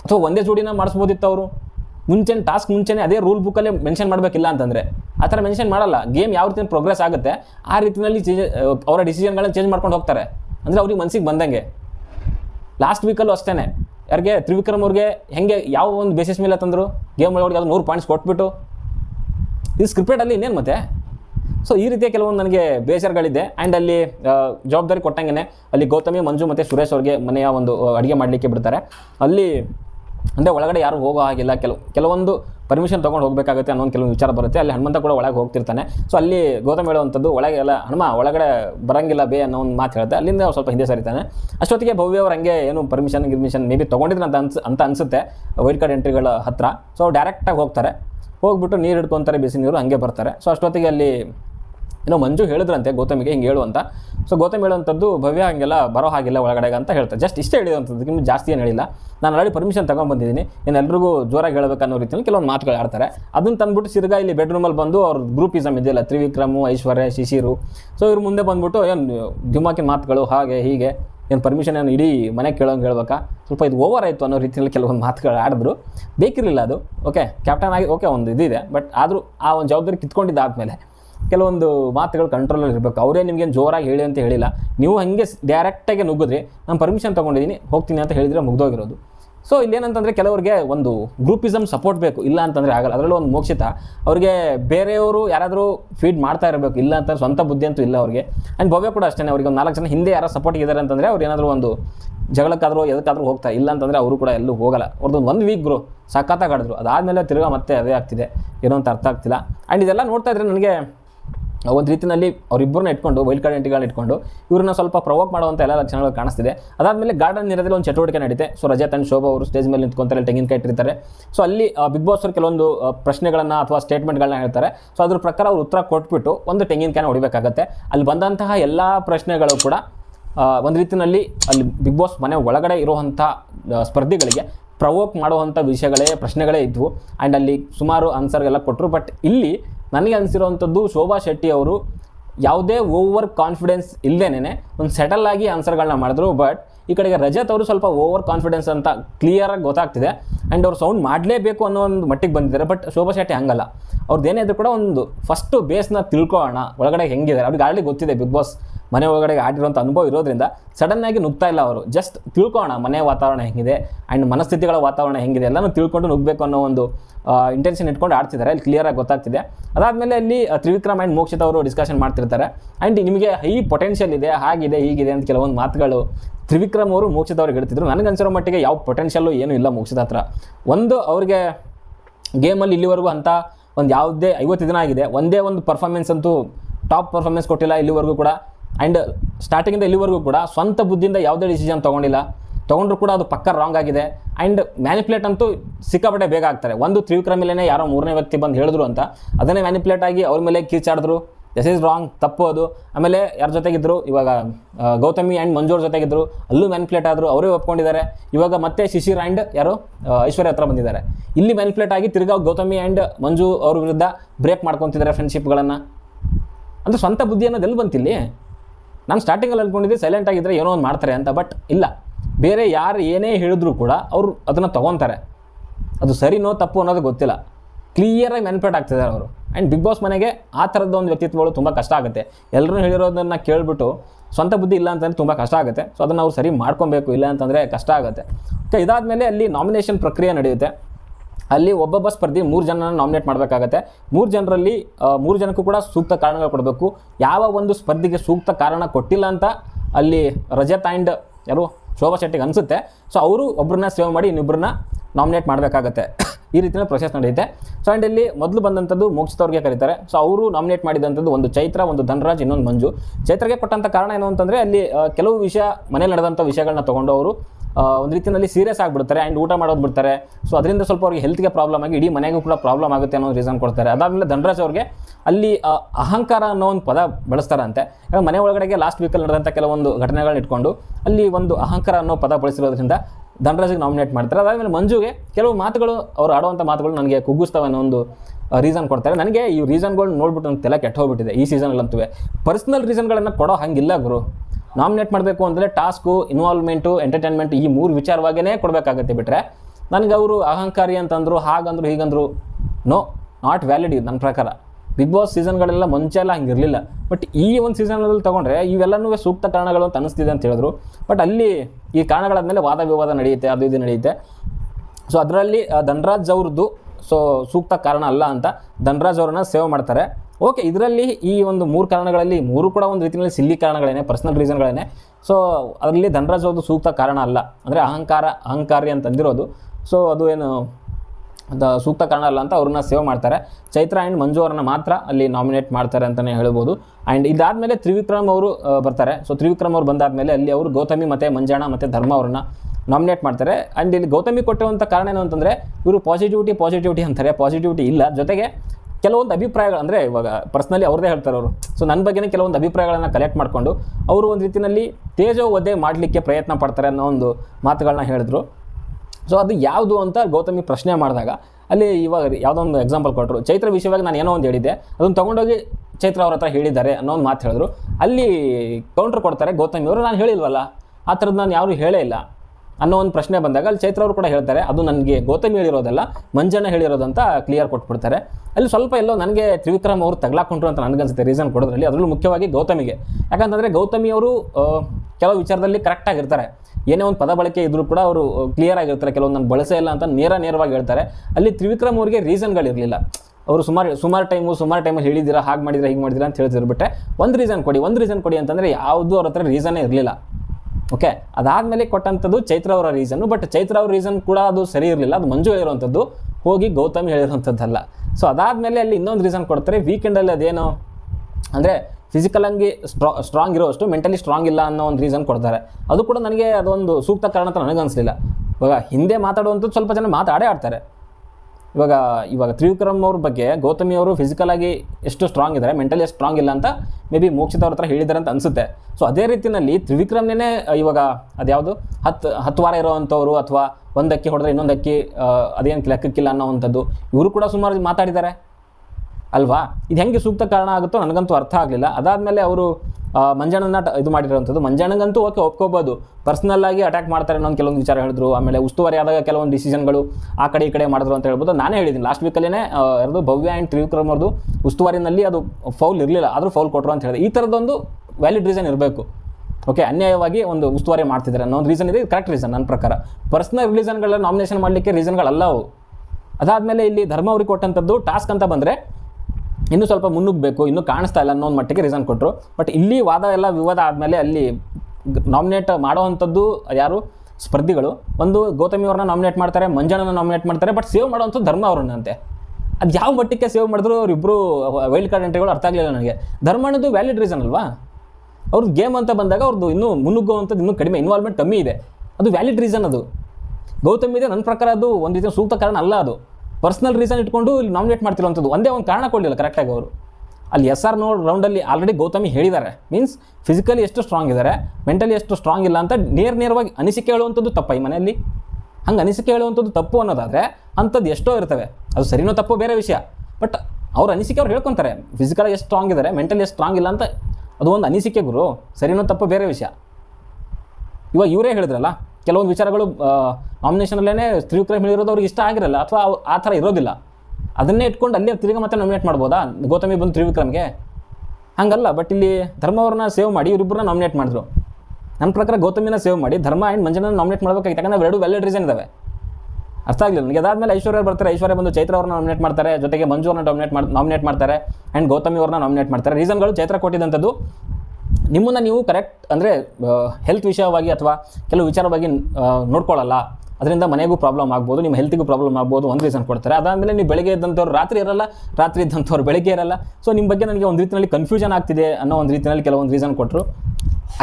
ಅಥವಾ ಒಂದೇ ಜೋಡಿನ ಮಾಡಿಸ್ಬೋದಿತ್ತು ಅವರು? ಮುಂಚೆನೆ ಟಾಸ್ಕ್ ಮುಂಚೆನೇ ಅದೇ ರೂಲ್ ಬುಕ್ಕಲ್ಲೇ ಮೆನ್ಷನ್ ಮಾಡಬೇಕಿಲ್ಲ ಅಂತಂದರೆ. ಆ ಥರ ಮೆನ್ಷನ್ ಮಾಡಲ್ಲ. ಗೇಮ್ ಯಾವ ರೀತಿ ಪ್ರೋಗ್ರೆಸ್ ಆಗುತ್ತೆ. ಆ ರೀತಿಯಲ್ಲಿ ಚೇಂಜ್ ಅವರ ಡಿಸಿಷನ್ಗಳನ್ನ ಚೇಂಜ್ ಮಾಡ್ಕೊಂಡು ಹೋಗ್ತಾರೆ. ಅಂದರೆ ಅವ್ರಿಗೆ ಮನಸ್ಸಿಗೆ ಬಂದಂಗೆ. ಲಾಸ್ಟ್ ವೀಕಲ್ಲೂ ಅಷ್ಟೇ ಯಾರಿಗೆ? ತ್ರಿವಿಕ್ರಮ್ ಅವ್ರಿಗೆ ಹೆಂಗೆ, ಯಾವ ಒಂದು ಬೇಸಿಸ್ ಮೇಲೆ ತಂದರು? ಗೇಮ್ ಒಳಗಡೆ ಅದು ನೂರು ಪಾಯಿಂಟ್ಸ್ ಕೊಟ್ಬಿಟ್ಟು. ಇದು ಸ್ಕ್ರಿಪ್ಟೆಡಲ್ಲಿ ಇನ್ನೇನು ಮತ್ತೆ? ಸೊ ಈ ರೀತಿಯ ಕೆಲವೊಂದು ನನಗೆ ಬೇಸರಗಳಿದೆ. ಆ್ಯಂಡ್ ಅಲ್ಲಿ ಜವಾಬ್ದಾರಿ ಕೊಟ್ಟಂಗೆ ಅಲ್ಲಿ ಗೌತಮಿ, ಮಂಜು ಮತ್ತು ಸುರೇಶ್ ಅವ್ರಿಗೆ ಮನೆಯ ಒಂದು ಅಡುಗೆ ಮಾಡಲಿಕ್ಕೆ ಬಿಡ್ತಾರೆ. ಅಲ್ಲಿ ಅಂದರೆ ಒಳಗಡೆ ಯಾರು ಹೋಗೋ ಹಾಗಿಲ್ಲ. ಕೆಲವು, ಕೆಲವೊಂದು ಪರ್ಮಿಷನ್ ತೊಗೊಂಡು ಹೋಗಬೇಕಾಗುತ್ತೆ ಅನ್ನೋ ಒಂದು ಕೆಲವು ವಿಚಾರ ಬರುತ್ತೆ. ಅಲ್ಲಿ ಹನುಮಂತ ಕೂಡ ಒಳಗೆ ಹೋಗ್ತಿರ್ತಾನೆ. ಸೊ ಅಲ್ಲಿ ಗೌತಮ್ ಹೇಳುವಂಥದ್ದು, ಒಳಗೆ ಎಲ್ಲ, ಹನುಮ, ಒಳಗಡೆ ಬರಂಗಿಲ್ಲ ಬೇ ಅನ್ನೋ ಒಂದು ಮಾತು ಹೇಳುತ್ತೆ ಅಲ್ಲಿಂದ ಸ್ವಲ್ಪ ಹಿಂದೆ ಸರಿತಾನೆ. ಅಷ್ಟೊತ್ತಿಗೆ ಭವ್ಯ ಅವ್ರು ಹಂಗೆ ಏನು ಪರ್ಮಿಷನ್ ಗಿರ್ಮಿಷನ್ ಮೇ ಬಿ ತೊಗೊಂಡಿದ್ರು ಅಂತ ಅನ್ಸ್, ಅಂತ ಅನಿಸುತ್ತೆ ವೈಟ್ ಕಾರ್ಡ್ ಎಂಟ್ರಿಗಳ ಹತ್ರ. ಸೊ ಡೈರೆಕ್ಟಾಗಿ ಹೋಗ್ತಾರೆ. ಹೋಗ್ಬಿಟ್ಟು ನೀರು ಹಿಡ್ಕೊತಾರೆ, ಬಿಸಿ ನೀರು, ಹಂಗೆ ಬರ್ತಾರೆ. ಸೊ ಅಷ್ಟೊತ್ತಿಗೆ ಅಲ್ಲಿ ಏನೋ ಮಂಜು ಹೇಳಿದ್ರಂತೆ ಗೌತಮಿಗೆ, ಹಿಂಗೆ ಹೇಳು ಅಂತ. ಸೊ ಗೌತಮ್ ಹೇಳುವಂಥದ್ದು ಭವ್ಯ, ಹಂಗೆಲ್ಲ ಬರೋ ಹಾಗಿಲ್ಲ ಒಳಗಡೆ ಅಂತ ಹೇಳ್ತಾರೆ. ಜಸ್ಟ್ ಇಷ್ಟೇ ಹೇಳಿದಂಥದ್ದು ಇನ್ನು ಜಾಸ್ತಿ ಏನು ಹೇಳಿಲ್ಲ. ನಾನು ಆಲ್ರೆಡಿ ಪರ್ಮಿಷನ್ ತೊಗೊಂಡ್ಬಂದಿದ್ದೀನಿ. ಇನ್ನು ಎಲ್ರಿಗೂ ಜೋರಾಗಿ ಹೇಳಬೇಕು ಅನ್ನೋ ರೀತಿಯಲ್ಲಿ ಕೆಲವೊಂದು ಮಾತುಗಳು ಆಡ್ತಾರೆ. ಅದನ್ನು ತಂದ್ಬಿಟ್ಟು ಸಿರ್ಗಾ ಇಲ್ಲಿ ಬೆಡ್ರೂಮಲ್ಲಿ ಬಂದು ಅವ್ರ ಗ್ರೂಪಿಸಮ್ ಇದೆಯಲ್ಲ, ತ್ರಿವಿಕ್ರಮು, ಐಶ್ವರ್ಯ, ಶಿಶಿರು. ಸೊ ಇವ್ರ ಮುಂದೆ ಬಂದ್ಬಿಟ್ಟು ಏನು ಧುಮಾಕಿನ ಮಾತುಗಳು, ಹಾಗೆ, ಹೀಗೆ, ಏನು ಪರ್ಮಿಷನ್ ಏನು ಇಡೀ ಮನೆ ಕೇಳೋಂಗೆ ಹೇಳ್ಬೇಕಾ? ಸ್ವಲ್ಪ ಇದು ಓವರ್ ಆಯಿತು ಅನ್ನೋ ರೀತಿಯಲ್ಲಿ ಕೆಲವೊಂದು ಮಾತುಗಳು ಆಡಿದ್ರು. ಬೇಕಿರಲಿಲ್ಲ ಅದು. ಓಕೆ ಕ್ಯಾಪ್ಟನ್ ಆಗಿ ಓಕೆ ಒಂದು ಇದಿದೆ. ಬಟ್ ಆದರೂ ಆ ಒಂದು ಜವಾಬ್ದಾರಿ ಕಿತ್ಕೊಂಡಿದ್ದಾದಮೇಲೆ ಕೆಲವೊಂದು ಮಾತುಗಳು ಕಂಟ್ರೋಲಲ್ಲಿ ಇರಬೇಕು. ಅವರೇ ನಿಮಗೆ ಜೋರಾಗಿ ಹೇಳಿ ಅಂತ ಹೇಳಿಲ್ಲ. ನೀವು ಹಾಗೆ ಡೈರೆಕ್ಟಾಗಿ ನುಗ್ಗಿದ್ರಿ ನಾನು ಪರ್ಮಿಷನ್ ತೊಗೊಂಡಿದ್ದೀನಿ ಹೋಗ್ತೀನಿ ಅಂತ ಹೇಳಿದರೆ ಮುಗ್ದೋಗಿರೋದು. ಸೊ ಇಲ್ಲೇನಂತಂದರೆ ಕೆಲವರಿಗೆ ಒಂದು ಗ್ರೂಪಿಸಮ್ ಸಪೋರ್ಟ್ ಬೇಕು. ಇಲ್ಲ ಅಂತಂದರೆ ಆಗಲ್ಲ. ಅದರಲ್ಲೂ ಒಂದು ಮೋಕ್ಷಿತ. ಅವ್ರಿಗೆ ಬೇರೆಯವರು ಯಾರಾದರೂ ಫೀಡ್ ಮಾಡ್ತಾ ಇರಬೇಕು. ಇಲ್ಲ ಅಂತ ಸ್ವಂತ ಬುದ್ಧಿ ಅಂತೂ ಇಲ್ಲ ಅವ್ರಿಗೆ. ಆ್ಯಂಡ್ ಭವ್ಯ ಕೂಡ ಅಷ್ಟೇ ಅವ್ರಿಗೆ ಒಂದು ನಾಲ್ಕು ಜನ ಹಿಂದೆ ಯಾರೋ ಸಪೋರ್ಟ್ ಇದ್ದಾರೆ ಅಂತಂದರೆ ಅವ್ರು ಏನಾದರೂ ಒಂದು ಜಗಳಕ್ಕಾದರೂ, ಎದಕ್ಕಾದರೂ ಹೋಗ್ತಾರೆ ಇಲ್ಲ ಅಂತಂದರೆ ಅವರು ಕೂಡ ಎಲ್ಲೂ ಹೋಗಲ್ಲ. ಅವ್ರದ್ದು ಒಂದು ವೀಕ್ ಗ್ರೋ ಸಖತ್ತಾಗಿ ಅದಾದಮೇಲೆ ತಿರ್ಗಾ ಮತ್ತೆ ಅದೇ ಆಗ್ತಿದೆ. ಏನೋ ಅಂತ ಅರ್ಥ ಆಗ್ತಿಲ್ಲ. ಆ್ಯಂಡ್ ಇದೆಲ್ಲ ನೋಡ್ತಾ ಇದ್ರೆ ನನಗೆ ಒಂದು ರೀತಿಯಲ್ಲಿ ಅವರಿಬ್ಬರನ್ನ ಇಟ್ಕೊಂಡು ವೈಲ್ಡ್ ಕಾರ್ಡ್ ಎಂಟಿಗಳನ್ನ ಇಟ್ಕೊಂಡು, ಇವ್ರನ್ನ ಸ್ವಲ್ಪ ಪ್ರವೋಕ್ ಮಾಡುವಂಥ ಎಲ್ಲ ಲಕ್ಷಣಗಳು ಕಾಣಿಸ್ತಿದೆ. ಅದಾದಮೇಲೆ ಗಾರ್ಡನ್ ಇರೋದ್ರಲ್ಲಿ ಒಂದು ಚಟುವಟಿಕೆ ನಡೀತೆ. ಸೊ ರಜಾ ಅಂಡ್ ಶೋಭಾ ಅವರು ಸ್ಟೇಜ್ ಮೇಲೆ ನಿಂತ್ಕೊಂತಾರೆ ತೆಂಗಿನಕಾಯಿ ಇಟ್ಟಿರ್ತಾರೆ. ಸೊ ಅಲ್ಲಿ ಬಿಗ್ ಬಾಸ್ ಅವರು ಕೆಲವೊಂದು ಪ್ರಶ್ನೆಗಳನ್ನು ಪ್ರಶ್ನೆಗಳನ್ನ ಅಥವಾ ಸ್ಟೇಟ್ಮೆಂಟ್ಗಳನ್ನ ಹೇಳ್ತಾರೆ. ಸೊ ಅದ್ರ ಪ್ರಕಾರ ಅವ್ರು ಉತ್ತರ ಕೊಟ್ಬಿಟ್ಟು ಒಂದು ತೆಂಗಿನಕಾಯಿನ ಹೊಡಿಬೇಕಾಗತ್ತೆ. ಅಲ್ಲಿ ಬಂದಂತಹ ಎಲ್ಲ ಪ್ರಶ್ನೆಗಳು ಕೂಡ ಒಂದು ರೀತಿಯಲ್ಲಿ ಅಲ್ಲಿ ಬಿಗ್ ಬಾಸ್ ಮನೆ ಒಳಗಡೆ ಇರುವಂಥ ಸ್ಪರ್ಧಿಗಳಿಗೆ ಪ್ರವೋಕ್ ಮಾಡುವಂಥ ವಿಷಯಗಳೇ, ಪ್ರಶ್ನೆಗಳೇ ಇದ್ವು. ಆ್ಯಂಡ್ ಅಲ್ಲಿ ಸುಮಾರು ಆನ್ಸರ್ಗೆಲ್ಲ ಕೊಟ್ಟರು ಬಟ್ ಇಲ್ಲಿ ನನಗೆ ಅನಿಸಿರೋವಂಥದ್ದು ಶೋಭಾ ಶೆಟ್ಟಿ ಅವರು ಯಾವುದೇ ಓವರ್ ಕಾನ್ಫಿಡೆನ್ಸ್ ಇಲ್ಲದೇನೆ ಒಂದು ಸೆಟಲ್ ಆಗಿ ಆನ್ಸರ್ಗಳನ್ನ ಮಾಡಿದ್ರು. ಬಟ್ ಈ ಕಡೆಗೆ ರಜತ್ ಅವರು ಸ್ವಲ್ಪ ಓವರ್ ಕಾನ್ಫಿಡೆನ್ಸ್ ಅಂತ ಕ್ಲಿಯರಾಗಿ ಗೊತ್ತಾಗ್ತಿದೆ. ಆ್ಯಂಡ್ ಅವ್ರು ಸೌಂಡ್ ಮಾಡಲೇಬೇಕು ಅನ್ನೋ ಒಂದು ಮಟ್ಟಿಗೆ ಬಂದಿದ್ದಾರೆ. ಬಟ್ ಶೋಭಾ ಶೆಟ್ಟಿ ಹಂಗಲ್ಲ. ಅವ್ರದ್ದು ಏನೇ ಇದ್ರೂ ಕೂಡ ಒಂದು ಫಸ್ಟು ಬೇಸ್ನ ತಿಳ್ಕೊಳ್ಳೋಣ. ಒಳಗಡೆ ಹೆಂಗಿದ್ದಾರೆ? ಅವ್ರಿಗೆ ಆಲ್ರೆಡಿ ಗೊತ್ತಿದೆ ಬಿಗ್ ಬಾಸ್ ಮನೆ ಒಳಗಡೆ ಆಡಿರುವಂಥ ಅನುಭವ ಇರೋದ್ರಿಂದ ಸಡನ್ನಾಗಿ ನುಗ್ತಾ ಇಲ್ಲ ಅವರು. ಜಸ್ಟ್ ತಿಳ್ಕೋಣ ಮನೆ ವಾತಾವರಣ ಹೆಂಗಿದೆ? ಆ್ಯಂಡ್ ಮನಸ್ಥಿತಿಗಳ ವಾತಾವರಣ ಹೆಂಗಿದೆ? ಎಲ್ಲನೂ ತಿಳ್ಕೊಂಡು ನುಗ್ಗಬೇಕು ಅನ್ನೋ ಒಂದು ಇಂಟೆನ್ಷನ್ ಇಟ್ಕೊಂಡು ಆಡ್ತಿದ್ದಾರೆ. ಅಲ್ಲಿ ಕ್ಲಿಯರಾಗಿ ಗೊತ್ತಾಗ್ತಿದೆ. ಅದಾದಮೇಲೆ ಅಲ್ಲಿ ತ್ರಿವಿಕ್ರಮ್ ಆ್ಯಂಡ್ ಮೋಕ್ಷಿತ ಅವರು ಡಿಸ್ಕಷನ್ ಮಾಡ್ತಿರ್ತಾರೆ. ಆ್ಯಂಡ್ ನಿಮಗೆ ಹೈ ಪೊಟೆನ್ಷಿಯಲ್ ಇದೆ, ಹಾಗಿದೆ, ಹೀಗಿದೆ ಅಂತ ಕೆಲವೊಂದು ಮಾತುಗಳು ತ್ರಿವಿಕ್ರಮ್ ಅವರು, ಮೋಕ್ಷಿತ ಅವ್ರಿಗೆ ಹೇಳ್ತಿದ್ರು. ನನಗೆ ಅನ್ಸಿರೋ ಮಟ್ಟಿಗೆ ಯಾವ ಪೊಟೆನ್ಷಿಯಲ್ಲು ಏನೂ ಇಲ್ಲ ಮೋಕ್ಷಿತ ಹತ್ರ. ಒಂದು ಅವ್ರಿಗೆ ಗೇಮಲ್ಲಿ ಇಲ್ಲಿವರೆಗೂ ಅಂತ ಒಂದು ಯಾವುದೇ ಐವತ್ತು ದಿನ ಆಗಿದೆ. ಒಂದೇ ಒಂದು ಪರ್ಫಾರ್ಮೆನ್ಸ್ ಅಂತೂ ಟಾಪ್ ಪರ್ಫಾರ್ಮೆನ್ಸ್ ಕೊಟ್ಟಿಲ್ಲ ಇಲ್ಲಿವರೆಗೂ ಕೂಡ. ಆ್ಯಂಡ್ ಸ್ಟಾರ್ಟಿಂಗಿಂದ ಇಲ್ಲಿವರೆಗೂ ಕೂಡ ಸ್ವಂತ ಬುದ್ಧಿಯಿಂದ ಯಾವುದೇ ಡಿಸಿಷನ್ ತೊಗೊಂಡಿಲ್ಲ. ತೊಗೊಂಡ್ರು ಕೂಡ ಅದು ಪಕ್ಕ ರಾಂಗ್ ಆಗಿದೆ. ಆ್ಯಂಡ್ ಮ್ಯಾನಿಪ್ಯುಲೇಟ್ ಅಂತೂ ಸಿಕ್ಕಾಪಟ್ಟೆ ಬೇಗ ಆಗ್ತಾರೆ. ಒಂದು ತ್ರಿವಿಕ್ರಮಿಲೇನೆ ಯಾರೋ ಮೂರನೇ ವ್ಯಕ್ತಿ ಬಂದು ಹೇಳಿದ್ರು ಅಂತ, ಅದನ್ನೇ ಮ್ಯಾನಿಪ್ಯುಲೇಟ್ ಆಗಿ ಅವ್ರ ಮೇಲೆ ಕಿರ್ಚಾಡಿದ್ರು ದಿಸ್ ಈಸ್ ರಾಂಗ್ ತಪ್ಪು ಅದು. ಆಮೇಲೆ ಯಾರ ಜೊತೆಗಿದ್ದರು ಇವಾಗ ಗೌತಮಿ ಆ್ಯಂಡ್ ಮಂಜೂರ್ ಜೊತೆಗಿದ್ದರು ಅಲ್ಲೂ ಮ್ಯಾನಿಪ್ಯುಲೇಟ್ ಆದರು, ಅವರೇ ಒಪ್ಕೊಂಡಿದ್ದಾರೆ. ಇವಾಗ ಮತ್ತೆ ಶಿಶಿರ್ ಆ್ಯಂಡ್ ಯಾರು? ಐಶ್ವರ್ಯ ಹತ್ರ ಬಂದಿದ್ದಾರೆ. ಇಲ್ಲಿ ಮ್ಯಾನಿಪ್ಯುಲೇಟ್ ಆಗಿ ತಿರ್ಗಾ ಗೌತಮಿ ಆ್ಯಂಡ್ ಮಂಜು ಅವ್ರ ವಿರುದ್ಧ ಬ್ರೇಕ್ ಮಾಡ್ಕೊತಿದ್ದಾರೆ ಫ್ರೆಂಡ್ಶಿಪ್ಗಳನ್ನು ಅಂದರೆ ಸ್ವಂತ ಬುದ್ಧಿ ಅನ್ನೋದು ಎಲ್ಲಿ ಬಂತಿಲ್ಲಿ? ನಾನು ಸ್ಟಾರ್ಟಿಂಗಲ್ಲಿ ಅಂದ್ಕೊಂಡಿದ್ದೆ ಸೈಲೆಂಟ್ ಆಗಿದ್ದರೆ ಏನೋ ಒಂದು ಮಾಡ್ತಾರೆ ಅಂತ ಬಟ್ ಇಲ್ಲ. ಬೇರೆ ಯಾರು ಏನೇ ಹೇಳಿದ್ರು ಕೂಡ ಅವರು ಅದನ್ನು ತೊಗೊತಾರೆ. ಅದು ಸರಿನೋ ತಪ್ಪು ಅನ್ನೋದು ಗೊತ್ತಿಲ್ಲ. ಕ್ಲಿಯರಾಗಿ ನೆನ್ಪೇಟ್ ಆಗ್ತಿದ್ದಾರೆ ಅವರು. ಆ್ಯಂಡ್ ಬಿಗ್ ಬಾಸ್ ಮನೆಗೆ ಆ ಥರದ ಒಂದು ವ್ಯಕ್ತಿತ್ವಗಳು ತುಂಬ ಕಷ್ಟ ಆಗುತ್ತೆ. ಎಲ್ಲರೂ ಹೇಳಿರೋದನ್ನು ಕೇಳಿಬಿಟ್ಟು ಸ್ವಂತ ಬುದ್ಧಿ ಇಲ್ಲ ಅಂತಂದರೆ ತುಂಬ ಕಷ್ಟ ಆಗುತ್ತೆ. ಸೊ ಅದನ್ನು ಅವ್ರು ಸರಿ ಮಾಡ್ಕೊಬೇಕು ಇಲ್ಲ ಅಂತಂದರೆ ಕಷ್ಟ ಆಗುತ್ತೆ. ಓಕೆ ಇದಾದಮೇಲೆ ಅಲ್ಲಿ ನಾಮಿನೇಷನ್ ಪ್ರಕ್ರಿಯೆ ನಡೆಯುತ್ತೆ. ಅಲ್ಲಿ ಒಬ್ಬೊಬ್ಬ ಸ್ಪರ್ಧಿ ಮೂರು ಜನನ ನಾಮಿನೇಟ್ ಮಾಡಬೇಕಾಗತ್ತೆ. ಮೂರು ಜನರಲ್ಲಿ ಮೂರು ಜನಕ್ಕೂ ಕೂಡ ಸೂಕ್ತ ಕಾರಣಗಳು ಕೊಡಬೇಕು. ಯಾವ ಒಂದು ಸ್ಪರ್ಧಿಗೆ ಸೂಕ್ತ ಕಾರಣ ಕೊಟ್ಟಿಲ್ಲ ಅಂತ ಅಲ್ಲಿ ರಜತ್ ಆ್ಯಂಡ್ ಯಾರು ಶೋಭಾ ಶೆಟ್ಟಿಗೆ ಅನಿಸುತ್ತೆ. ಸೊ ಅವರು ಒಬ್ಬರನ್ನ ಸೇವ್ ಮಾಡಿ ಇನ್ನಿಬ್ಬರನ್ನ ನಾಮಿನೇಟ್ ಮಾಡಬೇಕಾಗತ್ತೆ. ಈ ರೀತಿಯ ಪ್ರೊಸೆಸ್ ನಡೆಯುತ್ತೆ. ಸೊ ಆ್ಯಂಡ್ ಇಲ್ಲಿ ಮೊದಲು ಬಂದಂಥದ್ದು ಮೋಕ್ಷಿತವ್ರಿಗೆ ಕರೀತಾರೆ. ಸೊ ಅವರು ನಾಮಿನೇಟ್ ಮಾಡಿದಂಥದ್ದು ಒಂದು ಚೈತ್ರ, ಒಂದು ಧನರಾಜ್, ಇನ್ನೊಂದು ಮಂಜು. ಚೈತ್ರಗೆ ಕೊಟ್ಟಂಥ ಕಾರಣ ಏನು ಅಂತಂದರೆ, ಅಲ್ಲಿ ಕೆಲವು ವಿಷಯ ಮನೇಲಿ ನಡೆದಂಥ ವಿಷಯಗಳನ್ನ ತೊಗೊಂಡು ಅವರು ಒಂದು ರೀತಿಯಲ್ಲಿ ಸೀರಿಯಸ್ ಆಗಿಬಿಡ್ತಾರೆ ಆ್ಯಂಡ್ ಊಟ ಮಾಡೋದು ಬಿಡ್ತಾರೆ. ಸೊ ಅದರಿಂದ ಸ್ವಲ್ಪ ಅವ್ರಿಗೆ ಹೆಲ್ತ್ಗೆ ಪ್ರಾಬ್ಲಮ್ ಆಗಿ, ಇಡೀ ಮನೆಗೂ ಕೂಡ ಪ್ರಾಬ್ಲಮ್ ಆಗುತ್ತೆ ಅನ್ನೋ ರೀಸನ್ ಕೊಡ್ತಾರೆ. ಅದಾದಮೇಲೆ ಧನರಾಜ್ ಅವ್ರಿಗೆ ಅಲ್ಲಿ ಅಹಂಕಾರ ಅನ್ನೋ ಒಂದು ಪದ ಬಳಸ್ತಾರಂತೆ. ಮನೆ ಒಳಗಡೆಗೆ ಲಾಸ್ಟ್ ವೀಕಲ್ಲಿ ನಡೆದಂಥ ಕೆಲವೊಂದು ಘಟನೆಗಳನ್ನ ಇಟ್ಕೊಂಡು, ಅಲ್ಲಿ ಒಂದು ಅಹಂಕಾರ ಅನ್ನೋ ಪದ ಬಳಸಿರೋದ್ರಿಂದ ಧನರಾಜಿಗೆ ನಾಮಿನೇಟ್ ಮಾಡ್ತಾರೆ. ಅದಾದಮೇಲೆ ಮಂಜುಗೆ ಕೆಲವು ಮಾತುಗಳು, ಅವ್ರು ಆಡುವಂಥ ಮಾತುಗಳು ನನಗೆ ಕುಗ್ಗಿಸ್ತವೆ ಅನ್ನೋ ಒಂದು ರೀಸನ್ ಕೊಡ್ತಾರೆ. ನನಗೆ ಈ ರೀಸನ್ಗಳು ನೋಡ್ಬಿಟ್ಟು ನನ್ನ ತಲೆ ಕೆಟ್ಟ ಹೋಗ್ಬಿಟ್ಟಿದೆ ಈ ಸೀಸನ್ಗಳಂತೂ ಪರ್ಸ್ನಲ್ ರೀಸನ್ಗಳನ್ನು ಕೊಡೋ ಹಂಗಿಲ್ಲ ಗುರು. ನಾಮಿನೇಟ್ ಮಾಡಬೇಕು ಅಂದರೆ ಟಾಸ್ಕು ಇನ್ವಾಲ್ವ್ಮೆಂಟು ಎಂಟರ್ಟೈನ್ಮೆಂಟ್ ಈ ಮೂರು ವಿಚಾರವಾಗೇ ಕೊಡಬೇಕಾಗತ್ತೆ ಬಿಟ್ಟರೆ ನನಗೆ ಅವರು ಅಹಂಕಾರಿ ಅಂತಂದರು, ಹಾಗಂದ್ರು, ಹೀಗಂದ್ರು ನೋ ನಾಟ್ ವ್ಯಾಲಿಡ್ ಇದು ನನ್ನ ಪ್ರಕಾರ. ಬಿಗ್ ಬಾಸ್ ಸೀಸನ್ಗಳೆಲ್ಲ ಮುಂಚೆ ಎಲ್ಲ ಹಂಗಿರಲಿಲ್ಲ. ಬಟ್ ಈ ಒಂದು ಸೀಸನಲ್ಲಿ ತೊಗೊಂಡ್ರೆ ಇವೆಲ್ಲನೂ ಸೂಕ್ತ ಕಾರಣಗಳು ಅಂತ ಅನಿಸ್ತಿದೆ ಅಂತ ಹೇಳಿದ್ರು. ಬಟ್ ಅಲ್ಲಿ ಈ ಕಾರಣಗಳಾದ್ಮೇಲೆ ವಾದ ವಿವಾದ ನಡೆಯುತ್ತೆ, ಅದು ಇದು ನಡೆಯುತ್ತೆ. ಸೊ ಅದರಲ್ಲಿ ಧನರಾಜ್ ಅವ್ರದ್ದು ಸೊ ಸೂಕ್ತ ಕಾರಣ ಅಲ್ಲ ಅಂತ ಧನರಾಜ್ ಅವ್ರನ್ನ ಸೇವ್ ಮಾಡ್ತಾರೆ. ಓಕೆ ಇದರಲ್ಲಿ ಈ ಒಂದು ಮೂರು ಕಾರಣಗಳಲ್ಲಿ ಮೂರು ಕೂಡ ಒಂದು ರೀತಿಯಲ್ಲಿ ಸಿಲ್ಲಿ ಕಾರಣಗಳೇನೆ ಪರ್ಸನಲ್ ರೀಸನ್ಗಳೇನೆ ಸೊ ಅದರಲ್ಲಿ ಧನರಾಜ್ ಅವ್ರದ್ದು ಸೂಕ್ತ ಕಾರಣ ಅಲ್ಲ. ಅಂದರೆ ಅಹಂಕಾರ, ಅಹಂಕಾರಿ ಅಂತಂದಿರೋದು ಸೊ ಅದು ಏನು ಅದು ಸೂಕ್ತ ಕಾರಣ ಅಲ್ಲ ಅಂತ ಅವ್ರನ್ನ ಸೇವ್ ಮಾಡ್ತಾರೆ. ಚೈತ್ರ ಆ್ಯಂಡ್ ಮಂಜು ಅವ್ರನ್ನ ಮಾತ್ರ ಅಲ್ಲಿ ನಾಮಿನೇಟ್ ಮಾಡ್ತಾರೆ ಅಂತಲೇ ಹೇಳ್ಬೋದು. ಆ್ಯಂಡ್ ಇದಾದಮೇಲೆ ತ್ರಿವಿಕ್ರಮ್ ಅವರು ಬರ್ತಾರೆ. ಸೊ ತ್ರಿವಿಕ್ರಮ್ ಅವ್ರು ಬಂದಾದಮೇಲೆ ಅಲ್ಲಿ ಅವರು ಗೌತಮಿ ಮತ್ತು ಮಂಜಾಣ ಮತ್ತು ಧರ್ಮ ಅವ್ರನ್ನ ನಾಮಿನೇಟ್ ಮಾಡ್ತಾರೆ. ಆ್ಯಂಡ್ ಇಲ್ಲಿ ಗೌತಮಿ ಕೊಟ್ಟಿರುವಂಥ ಕಾರಣ ಏನು ಅಂತಂದರೆ, ಇವರು ಪಾಸಿಟಿವಿಟಿ ಪಾಸಿಟಿವಿಟಿ ಅಂತಾರೆ. ಪಾಸಿಟಿವಿಟಿ ಇಲ್ಲ. ಜೊತೆಗೆ ಕೆಲವೊಂದು ಅಭಿಪ್ರಾಯಗಳು, ಅಂದರೆ ಇವಾಗ ಪರ್ಸ್ನಲಿ ಅವ್ರದ್ದೇ ಹೇಳ್ತಾರೆ ಅವರು. ಸೊ ನನ್ನ ಬಗ್ಗೆನೇ ಕೆಲವೊಂದು ಅಭಿಪ್ರಾಯಗಳನ್ನು ಕಲೆಕ್ಟ್ ಮಾಡಿಕೊಂಡು, ಅವರು ಒಂದು ರೀತಿಯಲ್ಲಿ ತೇಜೋ ಒದ್ದೆ ಮಾಡಲಿಕ್ಕೆ ಪ್ರಯತ್ನ ಪಡ್ತಾರೆ ಅನ್ನೋ ಒಂದು ಮಾತುಗಳನ್ನ ಹೇಳಿದ್ರು. ಸೊ ಅದು ಯಾವುದು ಅಂತ ಗೌತಮಿ ಪ್ರಶ್ನೆ ಮಾಡಿದಾಗ ಅಲ್ಲಿ ಇವಾಗ ಯಾವುದೋ ಒಂದು ಎಕ್ಸಾಂಪಲ್ ಕೊಟ್ಟರು ಚೈತ್ರ ವಿಷಯವಾಗಿ ನಾನು ಏನೋ ಒಂದು ಹೇಳಿದ್ದೆ. ಅದನ್ನು ತೊಗೊಂಡೋಗಿ ಚೈತ್ರ ಅವ್ರ ಹತ್ರ ಹೇಳಿದ್ದಾರೆ ಅನ್ನೋ ಒಂದು ಮಾತು ಹೇಳಿದ್ರು. ಅಲ್ಲಿ ಕೌಂಟ್ರ್ ಕೊಡ್ತಾರೆ ಗೌತಮಿ ಅವರು. ನಾನು ಹೇಳಿಲ್ವಲ್ಲ, ಆ ಥರದ್ದು ನಾನು ಯಾರು ಹೇಳೇ ಇಲ್ಲ ಅನ್ನೋ ಒಂದು ಪ್ರಶ್ನೆ ಬಂದಾಗ ಅಲ್ಲಿ ಚೈತ್ರ ಅವರು ಕೂಡ ಹೇಳ್ತಾರೆ, ಅದು ನನಗೆ ಗೌತಮಿ ಹೇಳಿರೋದಲ್ಲ, ಮಂಜಣ್ಣ ಹೇಳಿರೋದಂತ ಕ್ಲಿಯರ್ ಕೊಟ್ಬಿಡ್ತಾರೆ. ಅಲ್ಲಿ ಸ್ವಲ್ಪ ಎಲ್ಲೋ ನನಗೆ ತ್ರಿವಿಕ್ರಮ್ ಅವರು ತಗ್ಲಾಕೊಂಡ್ರು ಅಂತ ನನಗನ್ಸುತ್ತೆ ರೀಸನ್ ಕೊಡೋದ್ರಲ್ಲಿ. ಅದರಲ್ಲೂ ಮುಖ್ಯವಾಗಿ ಗೌತಮಿಗೆ. ಯಾಕಂತಂದರೆ ಗೌತಮಿ ಅವರು ಕೆಲವು ವಿಚಾರದಲ್ಲಿ ಕರೆಕ್ಟಾಗಿರ್ತಾರೆ ಏನೇ ಒಂದು ಪದ ಬಳಕೆ ಇದ್ರೂ ಕೂಡ ಅವರು ಕ್ಲಿಯರ್ ಆಗಿರ್ತಾರೆ. ಕೆಲವೊಂದು ನಾನು ಬಳಸೇ ಇಲ್ಲ ಅಂತ ನೇರ ನೇರವಾಗಿ ಹೇಳ್ತಾರೆ. ಅಲ್ಲಿ ತ್ರಿವಿಕ್ರಮ್ ಅವರಿಗೆ ರೀಸನ್ಗಳಿರಲಿಲ್ಲ ಅವರು ಸುಮಾರು ಸುಮಾರು ಟೈಮು, ಸುಮಾರು ಟೈಮಲ್ಲಿ ಹೇಳಿದ್ದೀರಾ, ಹಾಗೆ ಮಾಡಿದ್ರೆ ಹೀಗೆ ಮಾಡಿದಿರ ಅಂತ ಹೇಳ್ತಿರ್ಬಿಟ್ಟೆ. ಒಂದು ರೀಸನ್ ಕೊಡಿ, ಒಂದು ರೀಸನ್ ಕೊಡಿ ಅಂತಂದರೆ ಯಾವುದು ಅವ್ರ ಹತ್ರ ರೀಸನೇ ಇರಲಿಲ್ಲ. ಓಕೆ? ಅದಾದಮೇಲೆ ಕೊಟ್ಟಂಥದ್ದು ಚೈತ್ರ ಅವರ ರೀಸನ್ನು ಬಟ್ ಚೈತ್ರ ಅವ್ರ ರೀಸನ್ ಕೂಡ ಅದು ಸರಿ ಇರಲಿಲ್ಲ. ಅದು ಮಂಜು ಹೇಳಿರುವಂಥದ್ದು. ಹೋಗಿ ಗೌತಮಿ ಹೇಳಿರುವಂಥದ್ದಲ್ಲ. ಸೊ ಅದಾದಮೇಲೆ ಅಲ್ಲಿ ಇನ್ನೊಂದು ರೀಸನ್ ಕೊಡ್ತಾರೆ. ವೀಕೆಂಡಲ್ಲಿ ಅದೇನು? ಅಂದರೆ ಫಿಸಿಕಲ್ ಆಗಿ ಸ್ಟ್ರಾ ಸ್ಟ್ರಾಂಗ್ ಇರೋಷ್ಟು ಮೆಂಟಲಿ ಸ್ಟ್ರಾಂಗ್ ಇಲ್ಲ ಅನ್ನೋ ಒಂದು ರೀಸನ್ ಕೊಡ್ತಾರೆ. ಅದು ಕೂಡ ನನಗೆ ಅದೊಂದು ಸೂಕ್ತ ಕಾರಣ ಅಂತ ನನಗನ್ಸಲಿಲ್ಲ ಇವಾಗ ಹಿಂದೆ ಮಾತಾಡುವಂಥದ್ದು ಸ್ವಲ್ಪ ಜನ ಮಾತಾಡೇ ಆಡ್ತಾರೆ. ಇವಾಗ ಇವಾಗ ತ್ರಿವಿಕ್ರಮ್ ಅವ್ರ ಬಗ್ಗೆ ಗೌತಮಿ ಅವರು ಫಿಸಿಕಲ್ ಆಗಿ ಎಷ್ಟು ಸ್ಟ್ರಾಂಗ್ ಇದ್ದಾರೆ ಮೆಂಟಲಿ ಎಷ್ಟು ಸ್ಟ್ರಾಂಗ್ ಇಲ್ಲ ಅಂತ ಮೇ ಬಿ ಮೋಕ್ಷಿತ ಅವ್ರ ಹತ್ರ ಹೇಳಿದ್ದಾರೆ ಅಂತ ಅನಿಸುತ್ತೆ. ಸೊ ಅದೇ ರೀತಿಯಲ್ಲಿ ತ್ರಿವಿಕ್ರಮ್ನೇ ಇವಾಗ ಅದ್ಯಾವುದು ಹತ್ತು ಹತ್ತು ವಾರ ಇರೋವಂಥವ್ರು ಅಥವಾ ಒಂದಕ್ಕೆ ಹೊಡೆದ್ರೆ ಇನ್ನೊಂದು ಅಕ್ಕಿ ಆ, ಅದೇನು ಲೆಕ್ಕಕ್ಕಿಲ್ಲ ಅನ್ನೋವಂಥದ್ದು. ಇವರು ಕೂಡ ಸುಮಾರು ಮಾತಾಡಿದ್ದಾರೆ. ಅಲ್ವಾ? ಇದು ಹೆಂಗೆ ಸೂಕ್ತ ಕಾರಣ ಆಗುತ್ತೋ ನನಗಂತೂ ಅರ್ಥ ಆಗಲಿಲ್ಲ. ಅದಾದಮೇಲೆ ಅವರು ಮಂಜಣ್ಣನ ಇದು ಮಾಡಿರೋವಂಥದ್ದು ಮಂಜಣ್ಣಗಂತೂ ಓಕೆ, ಒಪ್ಕೋಬೋದು. ಪರ್ಸ್ನಲ್ ಆಗಿ ಅಟ್ಯಾಕ್ ಮಾಡ್ತಾರೆ ಅನ್ನೋ ಕೆಲವೊಂದು ವಿಚಾರ ಹೇಳಿದ್ರು. ಆಮೇಲೆ ಉಸ್ತುವಾರಿ ಆದಾಗ ಕೆಲವೊಂದು ಡಿಸಿಷನ್ಗಳು ಆ ಕಡೆ ಈ ಕಡೆ ಮಾಡಿದ್ರು ಅಂತ ಹೇಳ್ಬೋದು. ನಾನೇ ಹೇಳಿದ್ದೀನಿ. ಲಾಸ್ಟ್ ವೀಕಲ್ಲೇ ಎರಡು ಭವ್ಯ ಆ್ಯಂಡ್ ತ್ರಿವಿಕ್ರಮ್ ಅವ್ರದ್ದು ಉಸ್ತುವಾರಿನಲ್ಲಿ ಅದು ಫೌಲ್ ಇರಲಿಲ್ಲ. ಆದರೂ ಫೌಲ್ ಕೊಟ್ಟರು ಅಂತ ಹೇಳಿದೆ ಈ ಥರದ್ದೊಂದು ವ್ಯಾಲಿಡ್ ರೀಸನ್ ಇರಬೇಕು. ಓಕೆ, ಅನ್ಯಾಯವಾಗಿ ಒಂದು ಉಸ್ತುವಾರಿ ಮಾಡ್ತಿದ್ದಾರೆ ಅನ್ನೋ ಒಂದು ರೀಸನ್ ಇದೆ. ಕರೆಕ್ಟ್ ರೀಸನ್ ನನ್ನ ಪ್ರಕಾರ. ಪರ್ಸ್ನಲ್ ರಿಲೀಸನ್ಗಳನ್ನ ನಾಮಿನೇಷನ್ ಮಾಡಲಿಕ್ಕೆ ರೀಸನ್ಗಳಲ್ಲ ಅವು ಅದಾದಮೇಲೆ ಇಲ್ಲಿ ಧರ್ಮ ಅವ್ರಿಗೆ ಕೊಟ್ಟಂಥದ್ದು ಟಾಸ್ಕ್ ಅಂತ ಬಂದರೆ ಇನ್ನೂ ಸ್ವಲ್ಪ ಮುನ್ನುಗ್ಗಬೇಕು, ಇನ್ನೂ ಕಾಣಿಸ್ತಾ ಇಲ್ಲ ಅನ್ನೋ ಒಂದು ಮಟ್ಟಿಗೆ ರೀಸನ್ ಕೊಟ್ಟರು ಬಟ್ ಇಲ್ಲಿ ವಾದ ಎಲ್ಲ ವಿವಾದ ಆದಮೇಲೆ ಅಲ್ಲಿ ನಾಮಿನೇಟ್ ಮಾಡೋವಂಥದ್ದು ಯಾರು? ಸ್ಪರ್ಧಿಗಳು. ಒಂದು ಗೌತಮಿ ಅವ್ರನ್ನ ನಾಮಿನೇಟ್ ಮಾಡ್ತಾರೆ, ಮಂಜಣ್ಣನ ನಾಮಿನೇಟ್ ಮಾಡ್ತಾರೆ ಬಟ್ ಸೇವ್ ಮಾಡೋವಂಥದ್ದು ಧರ್ಮ ಅವ್ರನ್ನಂತೆ. ಅದು ಯಾವ ಮಟ್ಟಕ್ಕೆ ಸೇವ್ ಮಾಡಿದ್ರು ಅವರಿಬ್ಬರು ವೈಲ್ಡ್ ಕಾರ್ಡ್ ಎಂಟ್ರಿಗಳು ಅರ್ಥ ಆಗಲಿಲ್ಲ ನನಗೆ. ಧರ್ಮಣ್ಣದು ವ್ಯಾಲಿಡ್ ರೀಸನ್ ಅಲ್ವಾ? ಅವ್ರದ್ದು ಗೇಮ್ ಅಂತ ಬಂದಾಗ ಅವ್ರದ್ದು ಇನ್ನೂ ಮುನ್ನುಗ್ಗುವಂಥದ್ದು ಇನ್ನೂ ಕಡಿಮೆ ಇನ್ವಾಲ್ವ್ಮೆಂಟ್ ಕಮ್ಮಿ ಇದೆ. ಅದು ವ್ಯಾಲಿಡ್ ರೀಸನ್ ಅದು. ಗೌತಮ್ ನನ್ನ ಪ್ರಕಾರ ಅದು ಒಂದು ರೀತಿಯ ಸೂಕ್ತ ಕಾರಣ ಅಲ್ಲ ಅದು. ಪರ್ಸ್ನಲ್ ರೀಸನ್ ಇಟ್ಕೊಂಡು ಇಲ್ಲಿ ನಾಮಿನೇಟ್ ಮಾಡ್ತಿರೋವಂಥದ್ದು ಒಂದೇ ಒಂದು ಕಾರಣ ಕೊಡಲಿಲ್ಲ ಕರೆಕ್ಟಾಗಿ ಅವರು. ಅಲ್ಲಿ ಎಸ್ ಆರ್ ನೋ ರೌಂಡಲ್ಲಿ ಆಲ್ರೆಡಿ ಗೌತಮಿ ಹೇಳಿದ್ದಾರೆ. ಮೀನ್ಸ್ ಫಿಸಿಕಲಿ ಎಷ್ಟು ಸ್ಟ್ರಾಂಗ್ ಇದ್ದಾರೆ ಮೆಂಟಲಿ ಎಷ್ಟು ಸ್ಟ್ರಾಂಗ್ ಇಲ್ಲ ಅಂತ ನೇರ ನೇರವಾಗಿ ಅನಿಸಿಕೆ ಹೇಳುವಂಥದ್ದು ತಪ್ಪ ಈ ಮನೆಯಲ್ಲಿ. ಹಂಗೆ ಅನಿಸಿಕೆ ಹೇಳುವಂಥದ್ದು ತಪ್ಪು ಅನ್ನೋದಾದರೆ ಅಂಥದ್ದು ಎಷ್ಟೋ ಇರ್ತವೆ. ಅದು ಸರಿನೋ ತಪ್ಪೋ ಬೇರೆ ವಿಷಯ. ಬಟ್ ಅವ್ರ ಅನಿಸಿಕೆ ಅವ್ರು ಹೇಳ್ಕೊತಾರೆ ಫಿಸಿಕಲ್ ಎಷ್ಟು ಸ್ಟ್ರಾಂಗ್ ಇದ್ದಾರೆ ಮೆಂಟಲಿ ಎಷ್ಟು ಸ್ಟ್ರಾಂಗ್ ಇಲ್ಲ ಅಂತ ಅದು ಒಂದು ಅನಿಸಿಕೆ ಗುರು, ಸರಿನೋ ತಪ್ಪೋ ಬೇರೆ ವಿಷಯ. ಇವಾಗ ಇವರೇ ಹೇಳಿದ್ರಲ್ಲ ಕೆಲವೊಂದು ವಿಚಾರಗಳು ನಾಮಿನೇಷನಲ್ಲೇ ತ್ರಿವಿಕ್ರಮ್ ಹೇಳಿರೋದು ಅವ್ರಿಗೆ ಇಷ್ಟ ಆಗಿರಲ್ಲ, ಅಥವಾ ಆ ಥರ ಇರೋದಿಲ್ಲ. ಅದನ್ನೇ ಇಟ್ಕೊಂಡು ಅಲ್ಲೇ ತಿರ್ಗಿ ಮತ್ತೆ ನಾಮಿನೇಟ್ ಮಾಡ್ಬೋದಾ? ಗೌತಮಿ ಬಂದು ತ್ರಿವಿಕ್ರಮ್ಗೆ ಹಂಗಲ್ಲ ಬಟ್ ಇಲ್ಲಿ ಧರ್ಮ ಅವ್ರನ್ನ ಸೇವ್ ಮಾಡಿ ಇವರಿಬ್ಬರನ್ನ ನಾಮಿನೇಟ್ ಮಾಡಿದ್ರು. ನನ್ನ ಪ್ರಕಾರ ಗೌತಮಿನ ಸೇವ್ ಮಾಡಿ ಧರ್ಮ ಆ್ಯಂಡ್ ಮಂಜನ ನಾಮಿನೇಟ್ ಮಾಡಬೇಕಾಗಿತ್ತು, ಯಾಕಂದ್ರೆ ಎರಡು ವ್ಯಾಲಿಡ್ ರೀಸನ್ ಇದಾವೆ. ಅರ್ಥ ಆಗಲಿಲ್ಲ ನನಗೆ. ಅದಾದಮೇಲೆ ಐಶ್ವರ್ಯ ಬರ್ತಾರೆ, ಐಶ್ವರ್ಯ ಬಂದು ಚೈತ್ರ ಅವ್ರನ್ನ ನಾಮಿನೇಟ್ ಮಾಡ್ತಾರೆ, ಜೊತೆಗೆ ಮಂಜು ಅವ್ರನ್ನ ನಾಮಿನೇಟ್ ಮಾಡಿ ನಾಮಿನೇಟ್ ಮಾಡ್ತಾರೆ ಆ್ಯಂಡ್ ಗೌತಮಿ ಅವ್ರನ್ನ ನಾಮಿನೇಟ್ ಮಾಡ್ತಾರೆ. ರೀಸನ್ಗಳು ಚೈತ್ರ ಕೊಟ್ಟಿದ್ದಂಥದ್ದು. ನಿಮ್ಮನ್ನು ನೀವು ಕರೆಕ್ಟ್ ಅಂದರೆ ಹೆಲ್ತ್ ವಿಷಯವಾಗಿ ಅಥವಾ ಕೆಲವು ವಿಚಾರವಾಗಿ ನೋಡ್ಕೊಳ್ಳಲ್ಲ. ಅದರಿಂದ ಮನೆಗೂ ಪ್ರಾಬ್ಲಮ್ ಆಗ್ಬೋದು, ನಿಮ್ಮ ಹೆಲ್ತಿಗೂ ಪ್ರಾಬ್ಲಮ್ ಆಗ್ಬೋದು ಒಂದು ರೀಸನ್ ಕೊಡ್ತಾರೆ. ಅದಾದಮೇಲೆ ನೀವು ಬೆಳಗ್ಗೆ ಇದ್ದಂಥವ್ರು ರಾತ್ರಿ ಇರಲ್ಲ, ರಾತ್ರಿ ಇದ್ದಂಥವ್ರು ಬೆಳಗ್ಗೆ ಇರಲ್ಲ. ಸೊ ನಿಮ್ಮ ಬಗ್ಗೆ ನನಗೆ ಒಂದು ರೀತಿಯಲ್ಲಿ ಕನ್ಫ್ಯೂಷನ್ ಆಗ್ತಿದೆ ಅನ್ನೋ ಒಂದು ರೀತಿಯಲ್ಲಿ ಕೆಲವೊಂದು ರೀಸನ್ ಕೊಟ್ಟರು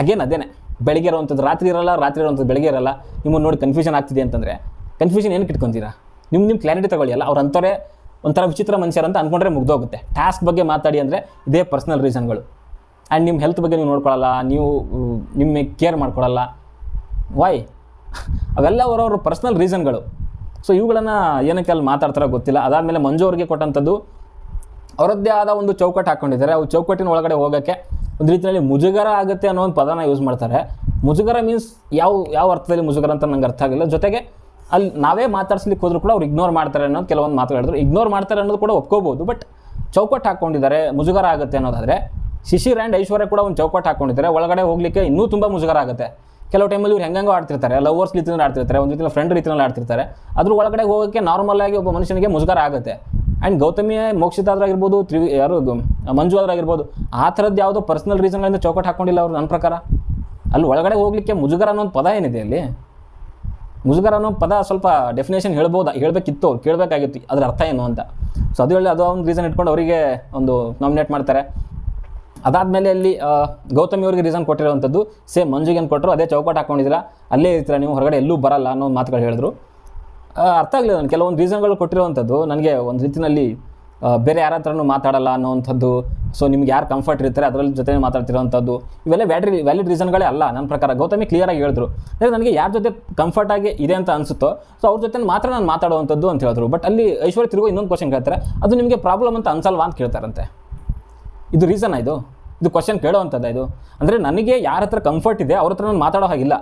ಅಗೇನ್ ಅದೇನೆ. ಬೆಳಗ್ಗೆ ಇರೋವಂಥದ್ದು ರಾತ್ರಿ ಇರಲ್ಲ, ರಾತ್ರಿ ಇರೋವಂಥದ್ದು ಬೆಳಗ್ಗೆ ಇರಲ್ಲ. ನಿಮ್ಮನ್ನು ನೋಡಿ ಕನ್ಫ್ಯೂಷನ್ ಆಗ್ತಿದೆ ಅಂತಂದರೆ ಕನ್ಫ್ಯೂಷನ್ ಏನು ಕಿಟ್ಕೊಂತೀರಾ ನಿಮ್ಮ ನಿಮ್ಮ ಕ್ಲಾರಿಟಿ ತಗೊಳ್ಳಿ ಅಲ್ಲ. ಅವ್ರು ಅಂಥವ್ರೆ ಒಂಥರ ವಿಚಿತ್ರ ಮನುಷ್ಯರಂತ ಅಂದ್ಕೊಂಡ್ರೆ ಮುಗ್ದೋಗುತ್ತೆ. ಟಾಸ್ಕ್ ಬಗ್ಗೆ ಮಾತಾಡಿ ಅಂದರೆ ಇದೇ ಪರ್ಸ್ನಲ್ ರೀಸನ್ಗಳು ಆ್ಯಂಡ್ ನಿಮ್ಮ ಹೆಲ್ತ್ ಬಗ್ಗೆ ನೀವು ನೋಡ್ಕೊಳ್ಳಲ್ಲ ನೀವು ನಿಮ್ಮ ಕೇರ್ ಮಾಡ್ಕೊಳ್ಳಲ್ಲ ವೈ ಅವೆಲ್ಲ ಅವರವ್ರ ಪರ್ಸ್ನಲ್ ರೀಸನ್ಗಳು ಸೊ ಇವುಗಳನ್ನು ಏನಕ್ಕೆ ಅಲ್ಲಿ ಮಾತಾಡ್ತಾರೋ ಗೊತ್ತಿಲ್ಲ. ಅದಾದಮೇಲೆ ಮಂಜು ಅವ್ರಿಗೆ ಕೊಟ್ಟಂಥದ್ದು, ಅವರದ್ದೇ ಆದ ಒಂದು ಚೌಕಟ್ಟು ಹಾಕ್ಕೊಂಡಿದ್ದಾರೆ ಅವು ಚೌಕಟ್ಟಿನ ಒಳಗಡೆ ಹೋಗೋಕ್ಕೆ ಒಂದು ರೀತಿಯಲ್ಲಿ ಮುಜುಗರ ಆಗುತ್ತೆ ಅನ್ನೋ ಒಂದು ಪದನ ಯೂಸ್ ಮಾಡ್ತಾರೆ. ಮುಜುಗರ ಮೀನ್ಸ್ ಯಾವ ಯಾವ ಅರ್ಥದಲ್ಲಿ ಮುಜುಗರ ಅಂತ ನಂಗೆ ಅರ್ಥ ಆಗಿಲ್ಲ. ಜೊತೆಗೆ ಅಲ್ಲಿ ನಾವೇ ಮಾತಾಡ್ಸ್ಲಿಕ್ಕೆ ಹೋದ್ರು ಕೂಡ ಅವ್ರು ಇಗ್ನೋರ್ ಮಾಡ್ತಾರೆ ಅನ್ನೋದು ಕೆಲವೊಂದು ಮಾತು ಹೇಳಿದ್ರು. ಇಗ್ನೋರ್ ಮಾಡ್ತಾರೆ ಅನ್ನೋದು ಕೂಡ ಒಪ್ಕೋಬೋದು. ಬಟ್ ಚೌಕಟ್ಟು ಹಾಕ್ಕೊಂಡಿದ್ದಾರೆ ಮುಜುಗರ ಆಗುತ್ತೆ ಅನ್ನೋದಾದರೆ ಶಿಶಿರ್ ಆ್ಯಂಡ್ ಐಶ್ವರ್ಯ ಕೂಡ ಒಂದು ಚೌಕಟ್ಟು ಹಾಕೊಂಡಿದ್ದಾರೆ. ಒಳಗಡೆ ಹೋಗಲಿಕ್ಕೆ ಇನ್ನೂ ತುಂಬ ಮುಜುಗರ ಆಗುತ್ತೆ ಕೆಲವು ಟೈಮಲ್ಲಿ ಇವ್ರು ಹೆಂಗಂಗೋ ಆಡ್ತಿರ್ತಾರೆ. ಲವರ್ಸ್ ರೀತಿಯಲ್ಲಿ ಆಡ್ತಿರ್ತಾರೆ. ಒಂದು ರೀತಿಯಲ್ಲಿ ಫ್ರೆಂಡ್ ರೀತಿಯಲ್ಲಿ ಆಡ್ತಿರ್ತಾರೆ. ಅದ್ರ ಒಳಗಡೆ ಹೋಗೋಕ್ಕೆ ನಾರ್ಮಲ್ ಆಗಿ ಒಬ್ಬ ಮನುಷ್ಯನಿಗೆ ಮುಜುಗರ ಆಗುತ್ತೆ. ಆ್ಯಂಡ್ ಗೌತಮಿ, ಮೋಕ್ಷಿತ ಆದ್ರಾಗಿರ್ಬೋದು, ತ್ರಿವಿ, ಯಾರು ಮಂಜು ಆದ್ರಾಗಿರ್ಬೋದು, ಆ ಥರದ್ದು ಯಾವುದೋ ಪರ್ಸ್ನಲ್ ರೀಸನ್ಗಳಿಂದ ಚೌಕಟ್ಟು ಹಾಕೊಂಡಿಲ್ಲ ಅವರು ನನ್ನ ಪ್ರಕಾರ. ಅಲ್ಲಿ ಒಳಗಡೆ ಹೋಗ್ಲಿಕ್ಕೆ ಮುಜುಗರ ಅನ್ನೋ ಪದ ಏನಿದೆ ಅಲ್ಲಿ? ಮುಜುಗರ ಅನ್ನೋ ಪದ ಸ್ವಲ್ಪ ಡೆಫಿನೇಷನ್ ಹೇಳ್ಬೋದು? ಹೇಳಬೇಕಿತ್ತು ಅವ್ರು, ಕೇಳಬೇಕಾಗಿತ್ತು. ಅದರ ಅರ್ಥ ಏನು ಅಂತ. ಸೊ ಅದು ಹೇಳಿ ಅದು ಒಂದು ರೀಸನ್ ಇಟ್ಕೊಂಡು ಅವರಿಗೆ ಒಂದು ನಾಮಿನೇಟ್ ಮಾಡ್ತಾರೆ. ಅದಾದಮೇಲೆ ಅಲ್ಲಿ ಗೌತಮಿ ಅವರಿಗೆ ರೀಸನ್ ಕೊಟ್ಟಿರುವಂಥದ್ದು ಸೇಮ್ ಮಂಜುಗೇನು ಕೊಟ್ಟರು ಅದೇ ಚೌಕಟ್ ಹಾಕ್ಕೊಂಡಿದ್ದೀರಾ ಅಲ್ಲೇ ಇರ್ತೀರ ನೀವು, ಹೊರಗಡೆ ಎಲ್ಲೂ ಬರಲ್ಲ ಅನ್ನೋ ಮಾತುಗಳು ಹೇಳಿದ್ರು. ಅರ್ಥ ಆಗಲಿಲ್ಲ ನಾನು ಕೆಲವೊಂದು ರೀಸನ್ಗಳು ಕೊಟ್ಟಿರುವಂಥದ್ದು, ನನಗೆ ಒಂದು ರೀತಿಯಲ್ಲಿ ಬೇರೆ ಯಾರ ಹತ್ರನೂ ಮಾತಾಡಲ್ಲ ಅನ್ನೋವಂಥದ್ದು ಸೊ ನಿಮ್ಗೆ ಯಾರು ಕಂಫರ್ಟ್ ಇರ್ತಾರೆ, ಅದರಲ್ಲಿ ಜೊತೆ ಮಾತಾಡ್ತಿರೋವಂಥದ್ದು, ಇವೆಲ್ಲ ವ್ಯಾಡ್ರಿ ವ್ಯಾಲಿಡ್ ರೀಸನ್ಗಳೇ ಅಲ್ಲ ನನ್ನ ಪ್ರಕಾರ. ಗೌತಮಿ ಕ್ಲಿಯರಾಗಿ ಹೇಳಿದ್ರು. ಅಂದರೆ ನನಗೆ ಯಾರ ಜೊತೆ ಕಂಫರ್ಟ್ ಆಗಿ ಇದೆ ಅಂತ ಅನಿಸುತ್ತೋ ಸೊ ಅವ್ರ ಜೊತೆ ಮಾತ್ರ ನಾನು ಮಾತಾಡುವಂಥದ್ದು ಅಂತ ಹೇಳಿದ್ರು. ಬಟ್ ಅಲ್ಲಿ ಐಶ್ವರ್ಯ ತಿರುಗೋ ಇನ್ನೊಂದು ಕ್ವಶನ್ ಕೇಳ್ತಾರೆ, ಅದು ನಿಮಗೆ ಪ್ರಾಬ್ಲಮ್ ಅಂತ ಅನ್ಸಲ್ವಾ ಅಂತ ಕೇಳ್ತಾರಂತೆ. ಇದು ರೀಸನ್ ಇದು? ಇದು ಕ್ವಶನ್ ಕೇಳೋವಂಥದ್ದು ಇದು? ಅಂದರೆ ನನಗೆ ಯಾರ ಹತ್ರ ಕಂಫರ್ಟ್ ಇದೆ, ಅವ್ರ ಹತ್ರ ನಾನು ಮಾತಾಡೋ ಹಾಗಿಲ್ಲ.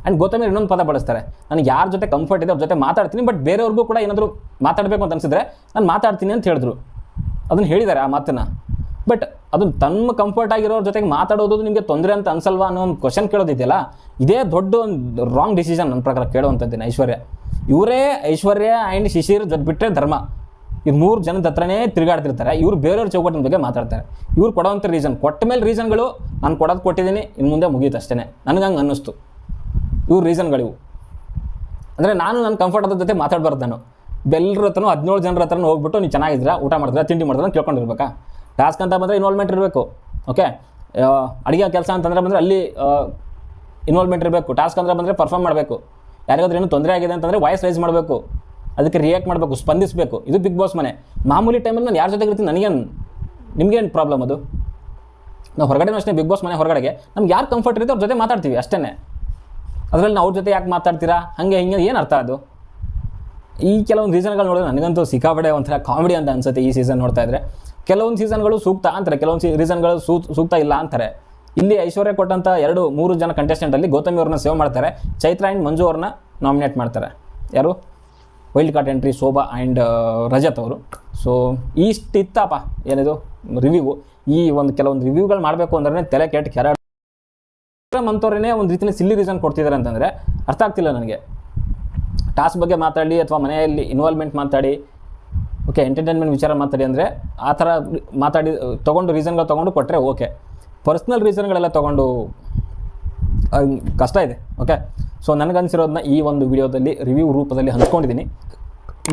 ಆ್ಯಂಡ್ ಗೌತಮಿ ಇನ್ನೊಂದು ಪದ ಬಳಸ್ತಾರೆ. ನನಗೆ ಯಾರ ಜೊತೆ ಕಂಫರ್ಟ್ ಇದೆ, ಅವ್ರ ಜೊತೆ ಮಾತಾಡ್ತೀನಿ ಬಟ್ ಬೇರೆಯವ್ರಿಗೂ ಕೂಡ ಏನಾದರೂ ಮಾತಾಡಬೇಕು ಅಂತ ಅನಿಸಿದ್ರೆ ನಾನು ಮಾತಾಡ್ತೀನಿ ಅಂತ ಹೇಳಿದ್ರು. ಅದನ್ನು ಹೇಳಿದ್ದಾರೆ ಆ ಮಾತನ್ನು. ಬಟ್ ಅದು ತಮ್ಮ ಕಂಫರ್ಟ್ ಆಗಿರೋರ ಜೊತೆಗೆ ಮಾತಾಡೋದು ನಿಮಗೆ ತೊಂದರೆ ಅಂತ ಅನ್ಸಲ್ವಾ ಅನ್ನೋ ಒಂದು ಕ್ವಶನ್ ಕೇಳೋದಿದೆಯಲ್ಲ, ಇದೇ ದೊಡ್ಡ ಒಂದು ರಾಂಗ್ ಡಿಸಿಷನ್ ನನ್ನ ಪ್ರಕಾರ ಕೇಳುವಂಥದ್ದೇನೆ ಐಶ್ವರ್ಯ. ಇವರೇ ಐಶ್ವರ್ಯ ಆ್ಯಂಡ್ ಶಿಶಿರ್ ಜೊತೆ ಬಿಟ್ಟರೆ ಧರ್ಮ. ಇವ್ರು ಮೂರು ಜನದ ಹತ್ರನೇ ತಿರುಗಾಡ್ತಿರ್ತಾರೆ. ಇವ್ರು ಬೇರೆಯವ್ರ ಚೌಕಟ್ಟಿನ ಬಗ್ಗೆ ಮಾತಾಡ್ತಾರೆ. ಇವ್ರು ಕೊಡೋವಂಥ ರೀಸನ್ ಕೊಟ್ಟ ಮೇಲೆ ರೀಸನ್ಗಳು ನಾನು ಕೊಡೋದು ಕೊಟ್ಟಿದ್ದೀನಿ ಇನ್ನು ಮುಂದೆ ಮುಗೀತು ಅಷ್ಟೇ ನನಗೆ ಹಂಗೆ ಅನ್ನಿಸ್ತು. ಇವ್ರ ರೀಸನ್ಗಳಿವು ಅಂದರೆ ನಾನು ನನ್ನ ಕಂಫರ್ಟ್ ಆದ ಜೊತೆ ಮಾತಾಡ್ಬಾರ್ದು ನಾನು. ಬೆಲ್ಲರ ಹತ್ರನೂ ಹದಿನೇಳು ಜನರ ಹತ್ರನೂ ಹೋಗ್ಬಿಟ್ಟು ನೀವು ಚೆನ್ನಾಗಿದ್ದೀರಾ, ಊಟ ಮಾಡಿದ್ರೆ ತಿಂಡಿ ಮಾಡಿದ್ರೆ ಕೇಳ್ಕೊಂಡಿರ್ಬೇಕಾ? ಟಾಸ್ಕ್ ಅಂತ ಬಂದರೆ ಇನ್ವಾಲ್ವ್ಮೆಂಟ್ ಇರಬೇಕು. ಓಕೆ ಅಡುಗೆ ಕೆಲಸ ಅಂತಂದರೆ ಬಂದರೆ ಅಲ್ಲಿ ಇನ್ವಾಲ್ವ್ಮೆಂಟ್ ಇರಬೇಕು. ಟಾಸ್ಕ್ ಅಂದರೆ ಬಂದರೆ ಪರ್ಫಾರ್ಮ್ ಮಾಡಬೇಕು. ಯಾರಿಗಾದ್ರೂ ಏನು ತೊಂದರೆ ಆಗಿದೆ ಅಂತಂದರೆ ವಾಯ್ಸ್ ರೈಸ್ ಮಾಡಬೇಕು. ಅದಕ್ಕೆ ರಿಯಾಕ್ಟ್ ಮಾಡಬೇಕು, ಸ್ಪಂದಿಸಬೇಕು. ಇದು ಬಿಗ್ ಬಾಸ್ ಮನೆ. ಮಾಮೂಲಿ ಟೈಮಲ್ಲಿ ನಾನು ಯಾರ ಜೊತೆಗೆ ಇರ್ತೀನಿ, ನನಗೇನು, ನಿಮಗೇನು ಪ್ರಾಬ್ಲಮ್ ಅದು? ನಾವು ಹೊರಗಡೆ ಅಷ್ಟೇ ಬಿಗ್ ಬಾಸ್ ಮನೆ ಹೊರಗಡೆಗೆ. ನಮ್ಗೆ ಯಾರು ಕಂಫರ್ಟ್ ಇರುತ್ತೆ ಅವ್ರ ಜೊತೆ ಮಾತಾಡ್ತೀವಿ ಅಷ್ಟೇ ಅದರಲ್ಲಿ ನಾವು ಅವ್ರ ಜೊತೆ ಯಾಕೆ ಮಾತಾಡ್ತೀರಾ? ಹಾಗೆ ಹಿಂಗೆ ಏನು ಅರ್ಥ ಅದು? ಈ ಕೆಲವೊಂದು ರೀಸನ್ಗಳು ನೋಡಿದ್ರೆ ನನಗಂತೂ ಸಿಕ್ಕಾಪಡೆ ಒಂಥರ ಕಾಮಿಡಿ ಅಂತ ಅನ್ಸುತ್ತೆ ಈ ಸೀಸನ್ ನೋಡ್ತಾ ಇದ್ರೆ. ಕೆಲವೊಂದು ಸೀಸನ್ಗಳು ಸೂಕ್ತ ಅಂತಾರೆ, ಕೆಲವೊಂದು ರೀಸನ್ಗಳು ಸೂ ಸೂಕ್ತ ಇಲ್ಲ ಅಂತಾರೆ. ಇಲ್ಲಿ ಐಶ್ವರ್ಯ ಕೊಟ್ಟಂಥ ಎರಡು, ಮೂರು ಜನ contestant-ಅಲ್ಲಿ ಗೌತಮಿ ಅವ್ರನ್ನ ಸೇವ್ ಮಾಡ್ತಾರೆ. ಚೈತ್ರ ಆ್ಯಂಡ್ ಮಂಜು ಅವ್ರನ್ನ ನಾಮಿನೇಟ್ ಮಾಡ್ತಾರೆ. ಯಾರು? Wild card entry Shobha and Rajat ಅವರು. ಸೊ ಇಷ್ಟಿತ್ತಪ್ಪ ಏನಿದು? ರಿವ್ಯೂ ಈ ಒಂದು ಕೆಲವೊಂದು ರಿವ್ಯೂಗಳು ಮಾಡಬೇಕು ಅಂದ್ರೆ ತಲೆ ಕೆಟ್ಟ ಕೆರ ಅಂತವ್ರೇ ಒಂದು ರೀತಿಯಲ್ಲಿ ಸಿಲ್ಲಿ ರೀಸನ್ ಕೊಡ್ತಿದ್ದಾರೆ ಅಂತಂದರೆ ಅರ್ಥ ಆಗ್ತಿಲ್ಲ ನನಗೆ. ಟಾಸ್ಕ್ ಬಗ್ಗೆ ಮಾತಾಡಿ ಅಥವಾ ಮನೆಯಲ್ಲಿ ಇನ್ವಾಲ್ವ್ಮೆಂಟ್ ಮಾತಾಡಿ, ಓಕೆ ಎಂಟರ್ಟೈನ್ಮೆಂಟ್ ವಿಚಾರ ಮಾತಾಡಿ ಅಂದರೆ ಆ ಥರ ಮಾತಾಡಿ, ತೊಗೊಂಡು ರೀಸನ್ಗಳು ತೊಗೊಂಡು ಕೊಟ್ಟರೆ ಓಕೆ. ಪರ್ಸ್ನಲ್ ರೀಸನ್ಗಳೆಲ್ಲ ತೊಗೊಂಡು ಕಷ್ಟ ಇದೆ ಓಕೆ ಸೊ ನನಗನ್ಸಿರೋದನ್ನ ಈ ಒಂದು ವಿಡಿಯೋದಲ್ಲಿ ರಿವ್ಯೂ ರೂಪದಲ್ಲಿ ಹಂಚ್ಕೊಂಡಿದ್ದೀನಿ.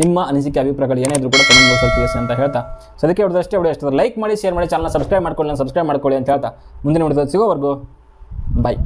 ನಿಮ್ಮ ಅನಿಸಿಕೆ, ಅಭಿಪ್ರಾಯಗಳು ಏನೇ ಇದ್ರೂ ಕೂಡ ಕಮೆಂಟ್ ಬಾಕ್ಸಲ್ಲಿ ತಿಳಿಸಿ ಅಂತ ಹೇಳ್ತಾ. ಅದಕ್ಕೆ ಹೊಡೆದಷ್ಟೇ ವಿಡಿಯೋ. ಎಷ್ಟು ಲೈಕ್ ಮಾಡಿ ಶೇರ್ ಮಾಡಿ ಚಾನಲ್ ಸಬ್ಸ್ಕ್ರೈಬ್ ಮಾಡ್ಕೊಳ್ಳಿ ಸಬ್ಸ್ಕ್ರೈಬ್ ಮಾಡ್ಕೊಳ್ಳಿ ಅಂತ ಹೇಳ್ತಾ. ಮುಂದಿನ ವಿಡಿಯೋದಲ್ಲಿ ಸಿಗೋವರೆಗೂ ಬಾಯ್